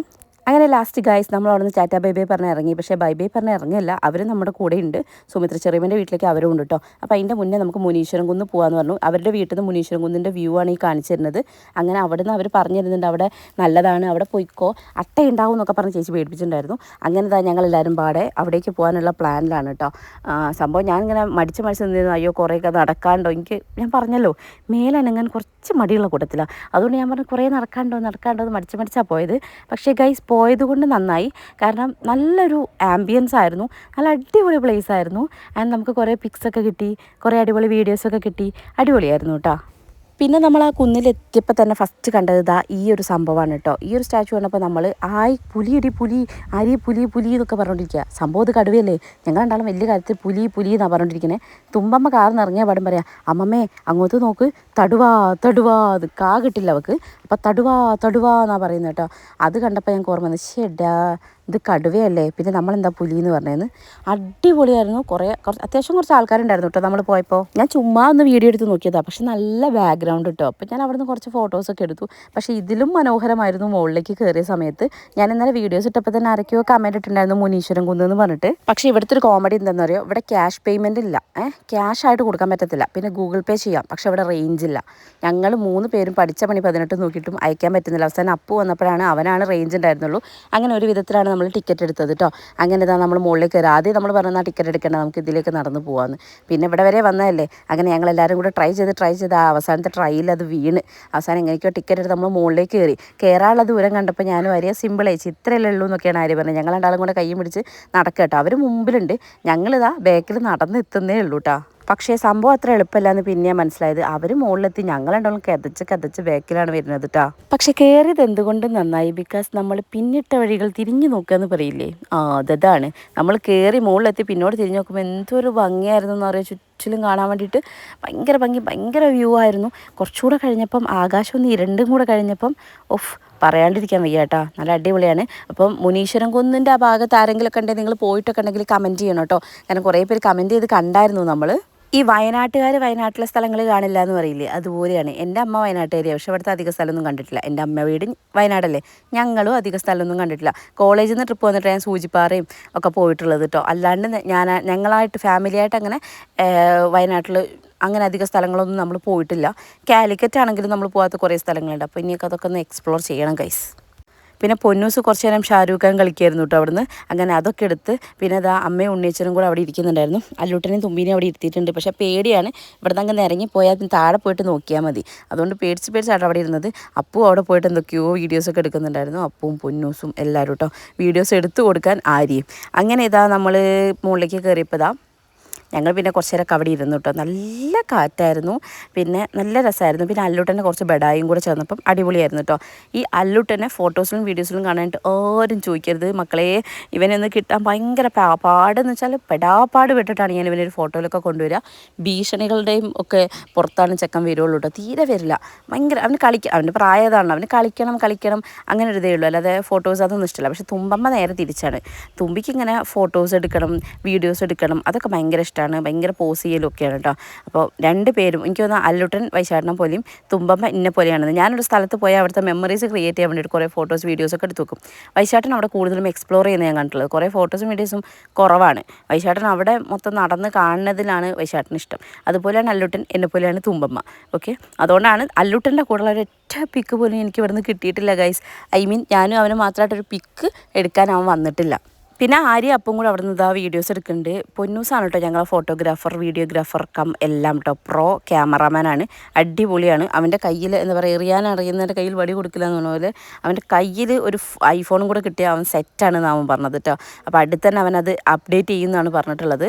അങ്ങനെ ലാസ്റ്റ് ഗായ്സ് നമ്മൾ അവിടെ നിന്ന് ടാറ്റാ ബൈ ബൈ പറഞ്ഞ് ഇറങ്ങി. പക്ഷേ ബൈ ബൈ പറഞ്ഞ് ഇറങ്ങിയല്ല അവർ നമ്മുടെ കൂടെ ഉണ്ട് സുമിത്ര ചെറിയമ്മന്റെ വീട്ടിലേക്ക് അവരും ഉണ്ട് കേട്ടോ അപ്പോൾ അതിന്റെ മുന്നേ നമുക്ക് മുനീശ്വരം കുന്ന് പോകാമെന്ന് പറഞ്ഞു. അവരുടെ വീട്ടിൽ നിന്ന് മുനീശ്വരം കുന്നിന്റെ വ്യൂ ആണ് ഈ കാണിച്ചിരുന്നത് അങ്ങനെ അവിടെ നിന്ന് അവർ പറഞ്ഞു തരുന്നുണ്ട് അവിടെ നല്ലതാണ് അവിടെ പോയിക്കോ. അട്ട ഉണ്ടാവും എന്നൊക്കെ പറഞ്ഞ് ചേച്ചി പേടിപ്പിച്ചിട്ടുണ്ടായിരുന്നു. അങ്ങനെ തന്നെ ഞങ്ങൾ എല്ലാവരും പാടെ അവിടേക്ക് പോകാനുള്ള പ്ലാനിലാണ് കേട്ടോ സംഭവം ഞാനിങ്ങനെ മടിച്ച് മടിച്ച് നിന്നിരുന്നു. അയ്യോ കുറേയൊക്കെ നടക്കാണ്ടോ? എനിക്ക് ഞാൻ പറഞ്ഞല്ലോ മേലനങ്ങാൻ കുറച്ച് മടിയുള്ള കൂട്ടത്തിലാണ് അതുകൊണ്ട് ഞാൻ പറഞ്ഞു കുറേ നടക്കാണ്ടോ നടക്കാണ്ടോ എന്ന് മടിച്ച് മടിച്ചാണ് പോയത്. പക്ഷേ ഗൈസ് പോയത് കൊണ്ട് നന്നായി. കാരണം നല്ലൊരു ആംബിയൻസ് ആയിരുന്നു. നല്ല അടിപൊളി പ്ലേസ് ആയിരുന്നു. ആൻഡ് നമുക്ക് കുറേ പിക്സൊക്കെ കിട്ടി. കുറേ അടിപൊളി വീഡിയോസൊക്കെ കിട്ടി. അടിപൊളിയായിരുന്നു കേട്ടോ പിന്നെ നമ്മൾ ആ കുന്നിലെത്തിയപ്പോൾ തന്നെ ഫസ്റ്റ് കണ്ടത് ഇതാ ഈ ഒരു സംഭവമാണ് കേട്ടോ. ഈ ഒരു സ്റ്റാച്ചു കണ്ടപ്പോൾ നമ്മൾ ആയി പുലിയിടി പുലി അരി പുലി പുലി എന്നൊക്കെ പറഞ്ഞുകൊണ്ടിരിക്കുക. സംഭവം ഇത് കടുവയല്ലേ? ഞങ്ങൾ രണ്ടാളും വലിയ കാര്യത്തിൽ പുലി പുലി എന്നാണ് പറഞ്ഞുകൊണ്ടിരിക്കുന്നത് തുമ്പമ്മ കാർന്ന് ഇറങ്ങിയ പാടും പറയാം അമ്മമ്മേ അങ്ങോട്ട് നോക്ക്. തടുവാ തടുവാ അത് കാ കിട്ടില്ല അവക്ക് അപ്പം തടുവാ തടുവാ എന്നാണ് പറയുന്നത് കേട്ടോ. അത് കണ്ടപ്പോൾ ഞങ്ങൾക്ക് ഓർമ്മ വന്നു. ഷെഡാ ഇത് കടുവയല്ലേ? പിന്നെ നമ്മൾ എന്താ പുലി എന്ന് പറഞ്ഞതെന്ന് അടിപൊളിയായിരുന്നു. കുറേ കുറച്ച് അത്യാവശ്യം കുറച്ച് ആൾക്കാരുണ്ടായിരുന്നു കേട്ടോ നമ്മൾ പോയപ്പോൾ ഞാൻ ചുമ്മാ ഒന്ന് വീഡിയോ എടുത്ത് നോക്കിയതാണ് പക്ഷെ നല്ല ബാക്ക്ഗ്രൗണ്ട് കേട്ടോ അപ്പോൾ ഞാൻ അവിടുന്ന് കുറച്ച് ഫോട്ടോസൊക്കെ എടുത്തു. പക്ഷേ ഇതിലും മനോഹരമായിരുന്നു മുകളിലേക്ക് കയറിയ സമയത്ത്. ഞാൻ ഇന്നലെ വീഡിയോസ് ഇട്ടപ്പോൾ തന്നെ ആരൊക്കെയോ കമന്റ് ഇട്ടിട്ടുണ്ടായിരുന്നു മുനീശ്വരം കുന്ന് എന്ന് പറഞ്ഞിട്ട്. പക്ഷേ ഇവിടുത്തെ ഒരു കോമഡി എന്താണെന്ന് അറിയോ? ഇവിടെ ക്യാഷ് പേയ്മെന്റ് ഇല്ല. ഏഹ്? ക്യാഷ് ആയിട്ട് കൊടുക്കാൻ പറ്റത്തില്ല. പിന്നെ ഗൂഗിൾ പേ ചെയ്യാം. പക്ഷേ ഇവിടെ റേഞ്ച് ഇല്ല. ഞങ്ങൾ മൂന്ന് പേരും പഠിച്ച പണി പതിനെട്ട് നോക്കിയിട്ടും അയക്കാൻ പറ്റുന്നില്ല. അവസാനം അപ്പു വന്നപ്പോഴാണ് അവനാണ് റേഞ്ച് ഉണ്ടായിരുന്നുള്ളൂ അങ്ങനെ ഒരു വിധത്തിലാണ് നമ്മൾ ടിക്കറ്റ് എടുത്തത് കേട്ടോ അങ്ങനെ നമ്മൾ മുകളിലേക്ക് കയറി ആദ്യം നമ്മൾ പറഞ്ഞാൽ ടിക്കറ്റ് എടുക്കേണ്ട നമുക്ക് ഇതിലേക്ക് നടന്ന് പോകാമെന്ന് പിന്നെ ഇവിടെ വരെ വന്നതല്ലേ? അങ്ങനെ ഞങ്ങൾ എല്ലാവരും കൂടെ ട്രൈ ചെയ്ത് ട്രൈ ചെയ്ത് ആ അവസാനത്തെ ട്രൈയിൽ അത് വീണ്. അവസാനം എങ്ങനെയൊക്കെയോ ടിക്കറ്റ് എടുത്ത് നമ്മൾ മുകളിലേക്ക് കയറി കയറാനുള്ള ദൂരം കണ്ടപ്പോൾ ഞാൻ വലിയ സിമ്പിൾ അയച്ചു ഇത്രയല്ലേ ഉള്ളൂ എന്നൊക്കെയാണ് ആര് പറഞ്ഞത്. ഞങ്ങൾ രണ്ടാളും കൂടെ കൈയും പിടിച്ച് നടക്കുക കേട്ടോ അവർ മുമ്പിലുണ്ട്. ഞങ്ങളിതാ ബാക്കിൽ നടന്ന് എത്തുന്നേ ഉള്ളൂ കേട്ടോ പക്ഷേ സംഭവം അത്ര എളുപ്പമല്ല എന്ന് പിന്നെയാണ് മനസ്സിലായത്. അവർ മുകളിലെത്തി ഞങ്ങൾ രണ്ടാളും കതച്ച് കതച്ച് ബാക്കിലാണ് വരുന്നത് കേട്ടോ പക്ഷെ കയറിയത് എന്തുകൊണ്ട് നന്നായി? ബിക്കോസ് നമ്മൾ പിന്നിട്ട വഴികൾ തിരിഞ്ഞു നോക്കുക എന്ന് പറയില്ലേ? ആ അതാണ് നമ്മൾ കയറി മുകളിലെത്തി പിന്നോട് തിരിഞ്ഞു നോക്കുമ്പോൾ എന്തൊരു ഭംഗിയായിരുന്നു എന്ന് പറയുക ചുറ്റിലും കാണാൻ വേണ്ടിയിട്ട്. ഭയങ്കര ഭംഗി ഭയങ്കര വ്യൂ ആയിരുന്നു. കുറച്ചുകൂടെ കഴിഞ്ഞപ്പം ആകാശം ഒന്ന് ഇരണ്ടും കൂടെ കഴിഞ്ഞപ്പം ഓഫ് പറയാണ്ടിരിക്കാൻ വയ്യ കേട്ടോ നല്ല അടിപൊളിയാണ്. അപ്പം മുനീശ്വരം കുന്നിന്റെ ആ ഭാഗത്ത് ആരെങ്കിലുമൊക്കെ ഉണ്ടെങ്കിൽ നിങ്ങൾ പോയിട്ടൊക്കെ ഉണ്ടെങ്കിൽ കമന്റ് ചെയ്യണം കേട്ടോ കാരണം കുറേ പേര് കമന്റ് ചെയ്ത് കണ്ടായിരുന്നു നമ്മൾ ഈ വയനാട്ടുകാർ വയനാട്ടിലെ സ്ഥലങ്ങൾ കാണില്ല എന്ന് പറയില്ലേ? അതുപോലെയാണ്. എന്റെ അമ്മ വയനാട്ടുകാരിയാണ് പക്ഷെ ഇവിടുത്തെ അധിക സ്ഥലമൊന്നും കണ്ടിട്ടില്ല. എന്റെ അമ്മ വീട് വയനാടല്ലേ? ഞങ്ങളും അധിക സ്ഥലമൊന്നും കണ്ടിട്ടില്ല. കോളേജിൽ നിന്ന് ട്രിപ്പ് വന്നിട്ട് ഞാൻ സൂചിപ്പാറയും ഒക്കെ പോയിട്ടുള്ളത് കേട്ടോ അല്ലാണ്ട് ഞാൻ ഞങ്ങളായിട്ട് ഫാമിലിയായിട്ട് അങ്ങനെ വയനാട്ടിൽ അങ്ങനെ അധിക സ്ഥലങ്ങളൊന്നും നമ്മൾ പോയിട്ടില്ല. കാലിക്കറ്റ് ആണെങ്കിലും നമ്മൾ പോകാത്ത കുറേ സ്ഥലങ്ങളുണ്ട്. അപ്പോൾ ഇനിയൊക്കെ അതൊക്കെ ഒന്ന് എക്സ്പ്ലോർ ചെയ്യണം ഗൈസ് പിന്നെ പൊന്നൂസ് കുറച്ച് നേരം ഷാരൂഖ് ഖാൻ കളിക്കായിരുന്നു കേട്ടോ അവിടുന്ന്. അങ്ങനെ അതൊക്കെ എടുത്ത് പിന്നെ അതാ അമ്മയും ഉണ്ണീച്ചനും കൂടെ അവിടെ ഇരിക്കുന്നുണ്ടായിരുന്നു. അല്ലൂട്ടനെയും തുമ്പീനെയും അവിടെ ഇരുത്തിയിട്ടുണ്ട്. പക്ഷേ പേടിയാണ് ഇവിടെ നിന്ന് അങ്ങനെ ഇറങ്ങി പോയാൽ താഴെ പോയിട്ട് നോക്കിയാൽ മതി. അതുകൊണ്ട് പേടിച്ച് പേടിച്ചാണ് അവിടെ ഇരുന്നത്. അപ്പു അവിടെ പോയിട്ട് എന്തൊക്കെയോ വീഡിയോസൊക്കെ എടുക്കുന്നുണ്ടായിരുന്നു. അപ്പവും പൊന്നൂസും എല്ലാവരും കേട്ടോ. വീഡിയോസ് എടുത്തു കൊടുക്കാൻ ആര്യയും. അങ്ങനെ ഇതാ നമ്മൾ മുകളിലേക്ക് കയറിയപ്പോൾ ഞങ്ങൾ പിന്നെ കുറച്ച് നേരമൊക്കെ അവിടെ ഇരുന്നു കേട്ടോ നല്ല കാറ്റായിരുന്നു. പിന്നെ നല്ല രസമായിരുന്നു പിന്നെ അല്ലൂട്ടനെ കുറച്ച് ബെഡായും കൂടെ ചേർന്നപ്പം അടിപൊളിയായിരുന്നു കേട്ടോ ഈ അല്ലൂട്ടനെ ഫോട്ടോസിലും വീഡിയോസിലും കാണാനായിട്ട് ആരും ചോദിക്കരുത്. മക്കളെ ഇവനെ ഒന്ന് കിട്ടാൻ ഭയങ്കര പാടെന്ന് വെച്ചാൽ പെടാപ്പാട് വിട്ടിട്ടാണ് ഞാൻ ഇവനൊരു ഫോട്ടോയിലൊക്കെ കൊണ്ടുവരിക. ഭീഷണികളുടെയും ഒക്കെ പുറത്താണ് ചെക്കൻ വരുള്ളൂ കേട്ടോ തീരെ വരില്ല. ഭയങ്കര അവന് കളിക്കുക അവന്റെ പ്രായതാണ് അവന് കളിക്കണം കളിക്കണം അങ്ങനെ ഒരു ഇതേ ഉള്ളൂ. അല്ലാതെ ഫോട്ടോസ് അതൊന്നും ഇഷ്ടമല്ല പക്ഷേ തുമ്പമ്മ നേരെ തിരിച്ചാണ്. തുമ്പിക്ക് ഇങ്ങനെ ഫോട്ടോസ് എടുക്കണം വീഡിയോസ് എടുക്കണം അതൊക്കെ ഭയങ്കര ഇഷ്ടമാണ്. ഭയങ്കര പോസ് ചെയ്യലൊക്കെയാണ് കേട്ടോ അപ്പോൾ രണ്ട് പേരും എനിക്ക് തോന്നുന്നു അല്ലുട്ടൻ വൈശാട്ടനെ പോലെയും തുമ്പമ്മ ഇന്നെ പോലെയാണെന്ന്. ഞാനൊരു സ്ഥലത്ത് പോയാൽ അവിടുത്തെ മെമ്മറീസ് ക്രിയേറ്റ് ചെയ്യാൻ വേണ്ടിയിട്ട് കുറേ ഫോട്ടോസ് വീഡിയോസ് ഒക്കെ എടുത്ത് വെക്കും. വൈശാട്ടൻ അവിടെ കൂടുതലും എക്സ്പ്ലോർ ചെയ്യുന്നത് ഞാൻ കണ്ടിട്ടുള്ളത്. കുറേ ഫോട്ടോസും വീഡിയോസും കുറവാണ്. വൈശാട്ടൻ അവിടെ മൊത്തം നടന്ന് കാണുന്നതിലാണ് വൈശാട്ടന് ഇഷ്ടം. അതുപോലെയാണ് അല്ലുട്ടൻ എന്നെ പോലെയാണ് തുമ്പമ്മ. ഓക്കെ അതുകൊണ്ടാണ് അല്ലുട്ടന്റെ കൂടെയുള്ള ഒരൊറ്റ പിക്ക് പോലും എനിക്ക് ഇവിടുന്ന് കിട്ടിയിട്ടില്ല ഗൈസ് ഐ മീൻ ഞാനും അവന് മാത്രമായിട്ടൊരു പിക്ക് എടുക്കാൻ അവൻ വന്നിട്ടില്ല. പിന്നെ ആര്യ അപ്പം കൂടെ അവിടെ നിന്ന് ഇതാ വീഡിയോസ് എടുക്കുന്നുണ്ട്. പൊന്നൂസാണ് കേട്ടോ ഞങ്ങളെ ഫോട്ടോഗ്രാഫർ വീഡിയോഗ്രാഫർ കം എല്ലാം കേട്ടോ പ്രോ ക്യാമറാമാനാണ് അടിപൊളിയാണ്. അവന്റെ കയ്യിൽ എന്താ പറയുക എറിയാൻ അറിയുന്നതിന്റെ കയ്യിൽ വടി കൊടുക്കില്ല എന്ന് പറഞ്ഞ പോലെ അവന്റെ കയ്യിൽ ഒരു ഐഫോണും കൂടെ കിട്ടിയ അവൻ സെറ്റാണ് അവൻ പറഞ്ഞത് കേട്ടോ അപ്പോൾ അടുത്ത് തന്നെ അവൻ അത് അപ്ഡേറ്റ് ചെയ്യുമെന്നാണ് പറഞ്ഞിട്ടുള്ളത്.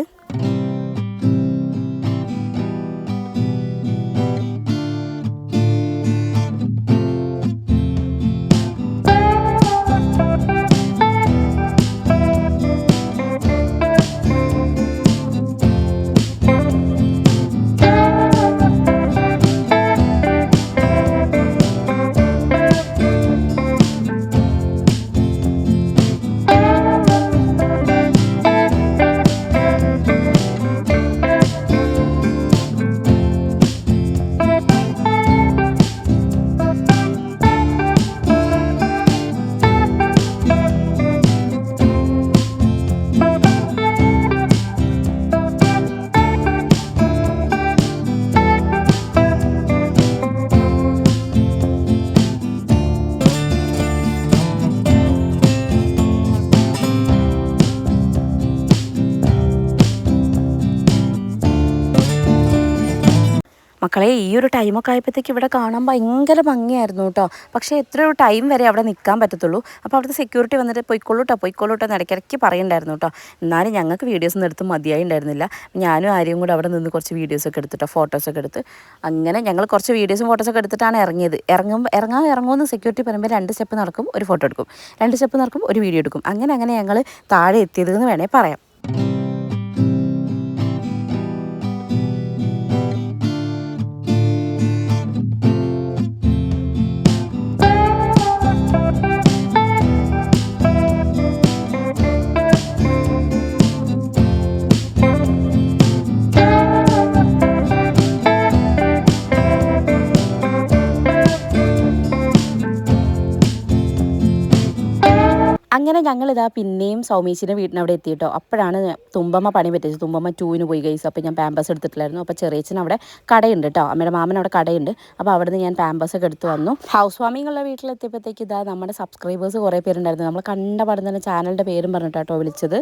ഒരു ടൈമൊക്കെ ആയപ്പോഴത്തേക്ക് ഇവിടെ കാണാൻ ഭയങ്കര ഭംഗിയായിരുന്നു കേട്ടോ. പക്ഷേ എത്രയോ ടൈം വരെ അവിടെ നിൽക്കാൻ പറ്റത്തുള്ളൂ. അപ്പോൾ അവിടുത്തെ സെക്യൂരിറ്റി വന്നിട്ട് പൊയ്ക്കൊള്ളൂട്ടോ പൊയ്ക്കൊള്ളൂട്ടോ എന്ന് ഇടയ്ക്കിടയ്ക്ക് പറയണ്ടായിരുന്നു കേട്ടോ. എന്നാലും ഞങ്ങൾക്ക് വീഡിയോസ് ഒന്നും എടുത്ത് മതിയായി ഉണ്ടായിരുന്നില്ല. ഞാനും ആരെയും കൂടെ അവിടെ നിന്ന് കുറച്ച് വീഡിയോസൊക്കെ എടുത്തിട്ടോ ഫോട്ടോസൊക്കെ എടുത്ത്. അങ്ങനെ ഞങ്ങൾ കുറച്ച് വീഡിയോസും ഫോട്ടോസൊക്കെ എടുത്തിട്ടാണ് ഇറങ്ങിയത്. ഇറങ്ങുമ്പോൾ ഇറങ്ങാൻ ഇറങ്ങുമെന്ന് സെക്യൂരിറ്റി പറയുമ്പോൾ രണ്ട് സ്റ്റെപ്പ് നടക്കും ഒരു ഫോട്ടോ എടുക്കും. രണ്ട് സ്റ്റെപ്പ് നടക്കും ഒരു വീഡിയോ എടുക്കും. അങ്ങനെ അങ്ങനെ ഞങ്ങൾ താഴെ എത്തിയത് എന്ന് വേണേൽ പറയാം. അങ്ങനെ ഞങ്ങളിതാ പിന്നെയും സൗമീശിന്റെ അവിടെ എത്തിയിട്ടോ. അപ്പോഴാണ് തുമ്പമ്മ പണി പറ്റിച്ചത് തുമ്പമ്മ ടൂവിന് പോയി കഴിച്ചു അപ്പോൾ ഞാൻ പാമ്പസ് എടുത്തിട്ടില്ലായിരുന്നു. അപ്പോൾ ചെറിയച്ഛൻ അവിടെ കടയുണ്ട് കേട്ടോ അമ്മയുടെ മാമൻ അവിടെ കടയുണ്ട്. അപ്പോൾ അവിടെ നിന്ന് ഞാൻ പാമ്പേഴ്സ് ഒക്കെ എടുത്ത് വന്നു. ഹൗസ് വാമിങ്ങുള്ള വീട്ടിലെത്തിയപ്പോഴത്തേക്ക് ഇതാ നമ്മുടെ സബ്സ്ക്രൈബേഴ്സ് കുറേ പേരുണ്ടായിരുന്നു. നമ്മൾ കണ്ട പടം തന്നെ ചാനലിന്റെ പേരും പറഞ്ഞിട്ടോ വിളിച്ചത്.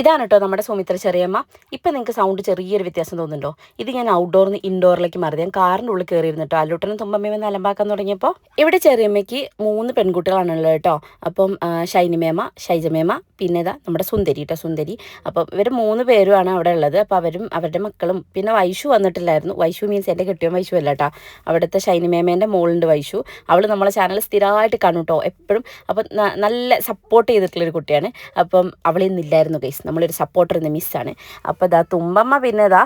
ഇതാണ് കേട്ടോ നമ്മുടെ സുമിത്ര ചെറിയമ്മ. ഇപ്പം നിങ്ങൾക്ക് സൗണ്ട് ചെറിയൊരു വ്യത്യാസം തോന്നുന്നുണ്ടോ? ഇത് ഞാൻ ഔട്ട്ഡോറിൽ നിന്ന് ഇൻഡോറിലേക്ക് മാറി ഞാൻ കാറിന്റെ ഉള്ളിൽ കയറിയിരുന്നു കേട്ടോ അല്ലൂട്ടനും തുമ്പമ്മയും വന്ന് അലമ്പാക്കാൻ തുടങ്ങിയപ്പോൾ ഇവിടെ ചെറിയമ്മയ്ക്ക് മൂന്ന് പെൺകുട്ടികളാണുള്ളത് കേട്ടോ. അപ്പം ഷൈനിമേമ ഷൈജമേമ പിന്നെ ഇതാ നമ്മുടെ സുന്ദരി കേട്ടോ സുന്ദരി. അപ്പം ഇവർ മൂന്ന് പേരുമാണ് അവിടെ ഉള്ളത്. അപ്പോൾ അവരും അവരുടെ മക്കളും പിന്നെ വൈഷു വന്നിട്ടില്ലായിരുന്നു. വൈഷു മീൻസ് എന്റെ കെട്ടിയോ വൈഷു അല്ല കേട്ടോ അവിടുത്തെ ഷൈനിമേമേന്റെ മോളുണ്ട് വൈഷു. അവൾ നമ്മളെ ചാനൽ സ്ഥിരമായിട്ട് കാണും കേട്ടോ എപ്പോഴും. അപ്പം നല്ല സപ്പോർട്ട് ചെയ്തിട്ടുള്ളൊരു കുട്ടിയാണ്. അപ്പം അവളിന്നില്ലായിരുന്നു ഗൈസ് നമ്മളൊരു സപ്പോർട്ടർ ഇന്ന് മിസ്സാണ് അപ്പോൾ ഇതാ തുമ്പമ്മ പിന്നെ ഇതാ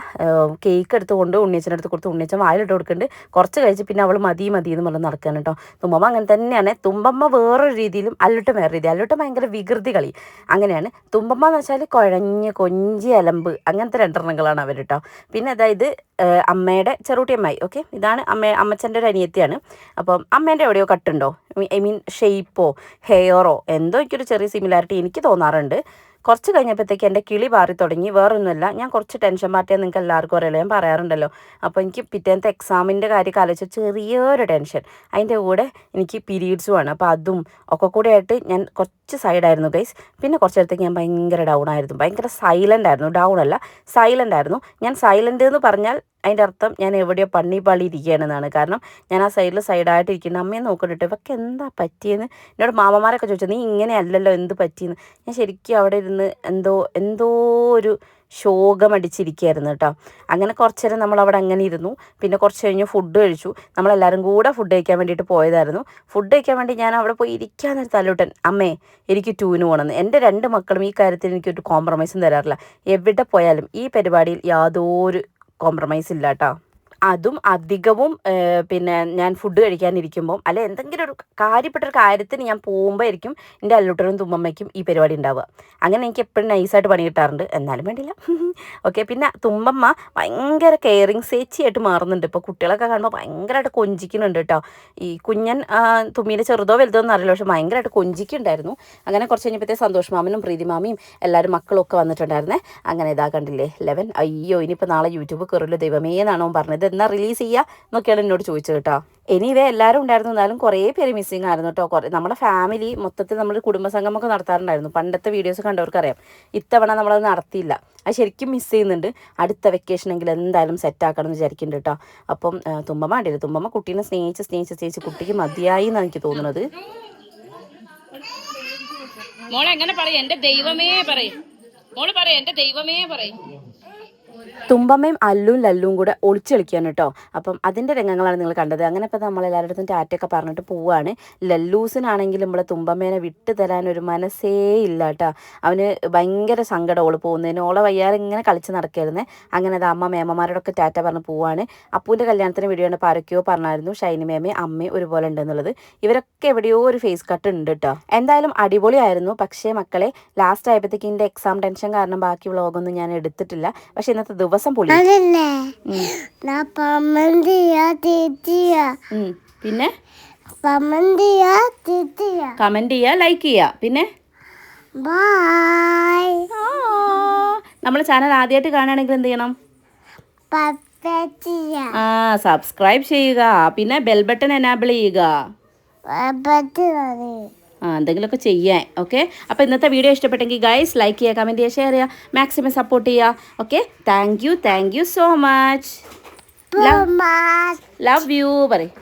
കേക്ക് എടുത്തുകൊണ്ട് ഉണ്ണിയച്ചന്റെ അടുത്ത് കൊടുത്ത് ഉണ്ണിയച്ചൻ വായിലിട്ട് കൊടുക്കുന്നുണ്ട് കുറച്ച് കഴിച്ച് പിന്നെ അവൾ മതി മതി എന്ന് പറഞ്ഞ് നടക്കുകയാണ് കേട്ടോ. തുമ്പമ്മ അങ്ങനെ തന്നെയാണ്. തുമ്പമ്മ വേറൊരു രീതിയിലും അല്ലുട്ടം വേറെ രീതി അല്ലുട്ടം ഭയങ്കര വികൃതി കളി. അങ്ങനെയാണ്. തുമ്പമ്മ എന്ന് വെച്ചാൽ കുഴഞ്ഞ് കൊഞ്ചി അലമ്പ് അങ്ങനത്തെ രണ്ടെണ്ണങ്ങളാണ് അവർ കേട്ടോ പിന്നെ അതായത് അമ്മയുടെ ചെറുട്ടിയമ്മായി ഓക്കെ? ഇതാണ് അമ്മ അമ്മച്ചന്റെ ഒരു അനിയത്തിയാണ്. അപ്പം അമ്മേന്റെ എവിടെയോ കട്ടുണ്ടോ? ഐ മീൻ ഷെയ്പ്പോ ഹെയറോ എന്തോ എനിക്കൊരു ചെറിയ സിമിലാരിറ്റി എനിക്ക് തോന്നാറുണ്ട്. കുറച്ച് കഴിഞ്ഞപ്പോഴത്തേക്ക് എന്റെ കിളി പാറി തുടങ്ങി. വേറൊന്നുമില്ല ഞാൻ കുറച്ച് ടെൻഷൻ മാറ്റിയാൽ നിങ്ങൾക്ക് എല്ലാവർക്കും അറിയാലോ. ഞാൻ പറയാറുണ്ടല്ലോ. അപ്പോൾ എനിക്ക് പിറ്റേന്നത്തെ എക്സാമിന്റെ കാര്യം ആലോചിച്ച് ചെറിയൊരു ടെൻഷൻ അതിന്റെ കൂടെ എനിക്ക് പീരീഡ്സും ആണ് അപ്പോൾ അതും ഒക്കെ കൂടെ ആയിട്ട് ഞാൻ കുറച്ച് സൈഡായിരുന്നു ഗൈസ് പിന്നെ കുറച്ച് നേരത്തേക്ക് ഞാൻ ഭയങ്കര ഡൗൺ ആയിരുന്നു. ഭയങ്കര സൈലന്റ് ആയിരുന്നു. ഡൗൺ അല്ല സൈലന്റ് ആയിരുന്നു. ഞാൻ സൈലന്റ് എന്ന് പറഞ്ഞാൽ അതിന്റെ അർത്ഥം ഞാൻ എവിടെയോ പണ്ണി പള്ളി ഇരിക്കുകയാണെന്നാണ് കാരണം ഞാൻ ആ സൈഡിൽ സൈഡായിട്ട് ഇരിക്കുന്ന അമ്മയെ നോക്കിയിട്ട് ഇവക്ക് എന്താ പറ്റിയെന്ന്? എന്നോട് മാമമാരൊക്കെ ചോദിച്ചു നീ ഇങ്ങനെയല്ലല്ലോ എന്ത് പറ്റിയെന്ന്? ഞാൻ ശരിക്കും അവിടെ ഇരുന്ന് എന്തോ എന്തോ ഒരു ശോകമടിച്ചിരിക്കുകയായിരുന്നു കേട്ടോ. അങ്ങനെ കുറച്ച് നേരം നമ്മൾ അവിടെ അങ്ങനെ ഇരുന്നു. പിന്നെ കുറച്ച് കഴിഞ്ഞ് ഫുഡ് കഴിച്ചു. നമ്മളെല്ലാവരും കൂടെ ഫുഡ് കഴിക്കാൻ വേണ്ടിയിട്ട് പോയതായിരുന്നു. ഫുഡ് കഴിക്കാൻ വേണ്ടി ഞാൻ അവിടെ പോയി ഇരിക്കാൻ നേരത്തെ അല്ലൂട്ടൻ അമ്മേ എനിക്ക് ടൂവിന് പോകണമെന്ന് എന്റെ രണ്ട് മക്കളും ഈ കാര്യത്തിൽ എനിക്കൊരു കോംപ്രമൈസും തരാറില്ല. എവിടെ പോയാലും ഈ പരിപാടിയിൽ യാതൊരു കോംപ്രമൈസ് ഇല്ല കേട്ടോ. അതും അധികവും പിന്നെ ഞാൻ ഫുഡ് കഴിക്കാനിരിക്കുമ്പം അല്ലെ എന്തെങ്കിലും ഒരു കാര്യപ്പെട്ട ഒരു കാര്യത്തിന് ഞാൻ പോകുമ്പോഴായിരിക്കും എന്റെ അല്ലൂട്ടറും തുമ്മമ്മയ്ക്കും ഈ പരിപാടി ഉണ്ടാവുക. അങ്ങനെ എനിക്ക് എപ്പോഴും നൈസായിട്ട് പണി കിട്ടാറുണ്ട്. എന്നാലും വേണ്ടില്ല. [laughs] ഓക്കെ പിന്നെ തുമ്മമ്മ ഭയങ്കര കെയറിങ് സേച്ചിയായിട്ട് മാറുന്നുണ്ട്. ഇപ്പോൾ കുട്ടികളൊക്കെ കാണുമ്പോൾ ഭയങ്കരമായിട്ട് കൊഞ്ചിക്കുന്നുണ്ട് കേട്ടോ. ഈ കുഞ്ഞൻ തുമ്മീനെ ചെറുതോ വലുതോ എന്ന് അറിയില്ല. പക്ഷെ ഭയങ്കരമായിട്ട് കൊഞ്ചിക്കുണ്ടായിരുന്നു അങ്ങനെ കുറച്ച് കഴിഞ്ഞപ്പോഴത്തെ സന്തോഷ് മാമനും പ്രീതി മാമിയും എല്ലാവരും മക്കളൊക്കെ വന്നിട്ടുണ്ടായിരുന്നേ. അങ്ങനെ ഇതാ കണ്ടില്ലേ ലെവൻ അയ്യോ ഇനിയിപ്പോൾ നാളെ യൂട്യൂബ് കയറില്ല ദൈവമേ എന്നാണോ പറഞ്ഞത്. എന്നാ റിലീസ് ചെയ്യുക എന്നൊക്കെയാണ് എന്നോട് ചോദിച്ചത് കേട്ടോ ഇനി ഇവ എല്ലാവരും ഉണ്ടായിരുന്നു എന്നാലും കുറേ പേര് മിസ്സിങ് ആയിരുന്നു കേട്ടോ കുറേ നമ്മുടെ ഫാമിലി മൊത്തത്തിൽ നമ്മൾ കുടുംബസംഗമൊക്കെ നടത്താറുണ്ടായിരുന്നു. പണ്ടത്തെ വീഡിയോസ് കണ്ടവർക്കറിയാം. ഇത്തവണ നമ്മളത് നടത്തിയില്ല. അത് ശരിക്കും മിസ് ചെയ്യുന്നുണ്ട്. അടുത്ത വെക്കേഷൻ വെക്കേഷനെങ്കിൽ എന്തായാലും സെറ്റാക്കണം എന്ന് വിചാരിക്കുന്നുണ്ട് കേട്ടോ അപ്പം തുമ്പമ്മ ഉണ്ടല്ലോ തുമ്പമ്മ കുട്ടീനെ സ്നേഹിച്ച് സ്നേഹിച്ച് സ്നേഹിച്ച് കുട്ടിക്ക് മതിയായി എന്നാണ് എനിക്ക് തോന്നുന്നത്. മോളെ എങ്ങനെ പറയും? എന്റെ ദൈവമേ പറയും. മോൾ പറയും എന്റെ ദൈവമേ പറയും. തുമ്പമ്മയും അല്ലും ലല്ലും കൂടെ ഒളിച്ചു കളിക്കുകയാണ് കേട്ടോ. അപ്പം അതിന്റെ രംഗങ്ങളാണ് നിങ്ങൾ കണ്ടത്. അങ്ങനെ ഇപ്പം നമ്മൾ എല്ലാവരുടെ ടാറ്റയൊക്കെ പറഞ്ഞിട്ട് പോവുകയാണ് ലല്ലൂസിനാണെങ്കിൽ നമ്മളെ തുമ്പമ്മേനെ വിട്ട് തരാൻ ഒരു മനസ്സേ ഇല്ല കേട്ടോ. അവന് ഭയങ്കര സങ്കടം ഓൾ പോകുന്നതിന്. ഓളെ വയ്യാതെ ഇങ്ങനെ കളിച്ച് നടക്കായിരുന്നേ അങ്ങനെ അത് അമ്മ മേമ്മമാരോടൊക്കെ ടാറ്റ പറഞ്ഞ് പോവുകയാണ് അപ്പൂന്റെ കല്യാണത്തിന് വീഡിയോ ഉണ്ട് ആരൊക്കെയോ പറഞ്ഞായിരുന്നു. ഷൈനി മേമയും അമ്മയും ഒരുപോലെ ഉണ്ടെന്നുള്ളത്. ഇവരൊക്കെ എവിടെയോ ഒരു ഫേസ് കട്ട് ഉണ്ട് കേട്ടോ. എന്തായാലും അടിപൊളിയായിരുന്നു. പക്ഷേ മക്കളെ ലാസ്റ്റ് ആയപ്പോഴത്തേക്ക് എന്റെ എക്സാം ടെൻഷൻ കാരണം ബാക്കി വ്ളോഗൊന്നും ഞാൻ എടുത്തിട്ടില്ല. പക്ഷേ ഇന്നത്തെ ദിവസം പൊളി. പിന്നെ? കമന്റ് ചെയ്യുക ലൈക്ക് ചെയ്യുക പിന്നെ? നമ്മൾ ചാനൽ ആദ്യമായിട്ട് കാണുകയാണെങ്കിൽ എന്ത് ചെയ്യണം? ആ സബ്സ്ക്രൈബ് ചെയ്യുക. പിന്നെ ബെൽ ബട്ടൺ എനാബിൾ ചെയ്യുക. എന്തെങ്കിലുമൊക്കെ ചെയ്യാൻ ഓക്കെ അപ്പോൾ ഇന്നത്തെ വീഡിയോ ഇഷ്ടപ്പെട്ടെങ്കിൽ ഗൈസ് ലൈക്ക് ചെയ്യുക കമന്റ് ചെയ്യുക ഷെയർ ചെയ്യുക മാക്സിമം സപ്പോർട്ട് ചെയ്യുക okay thank you thank you so much love you പറയും.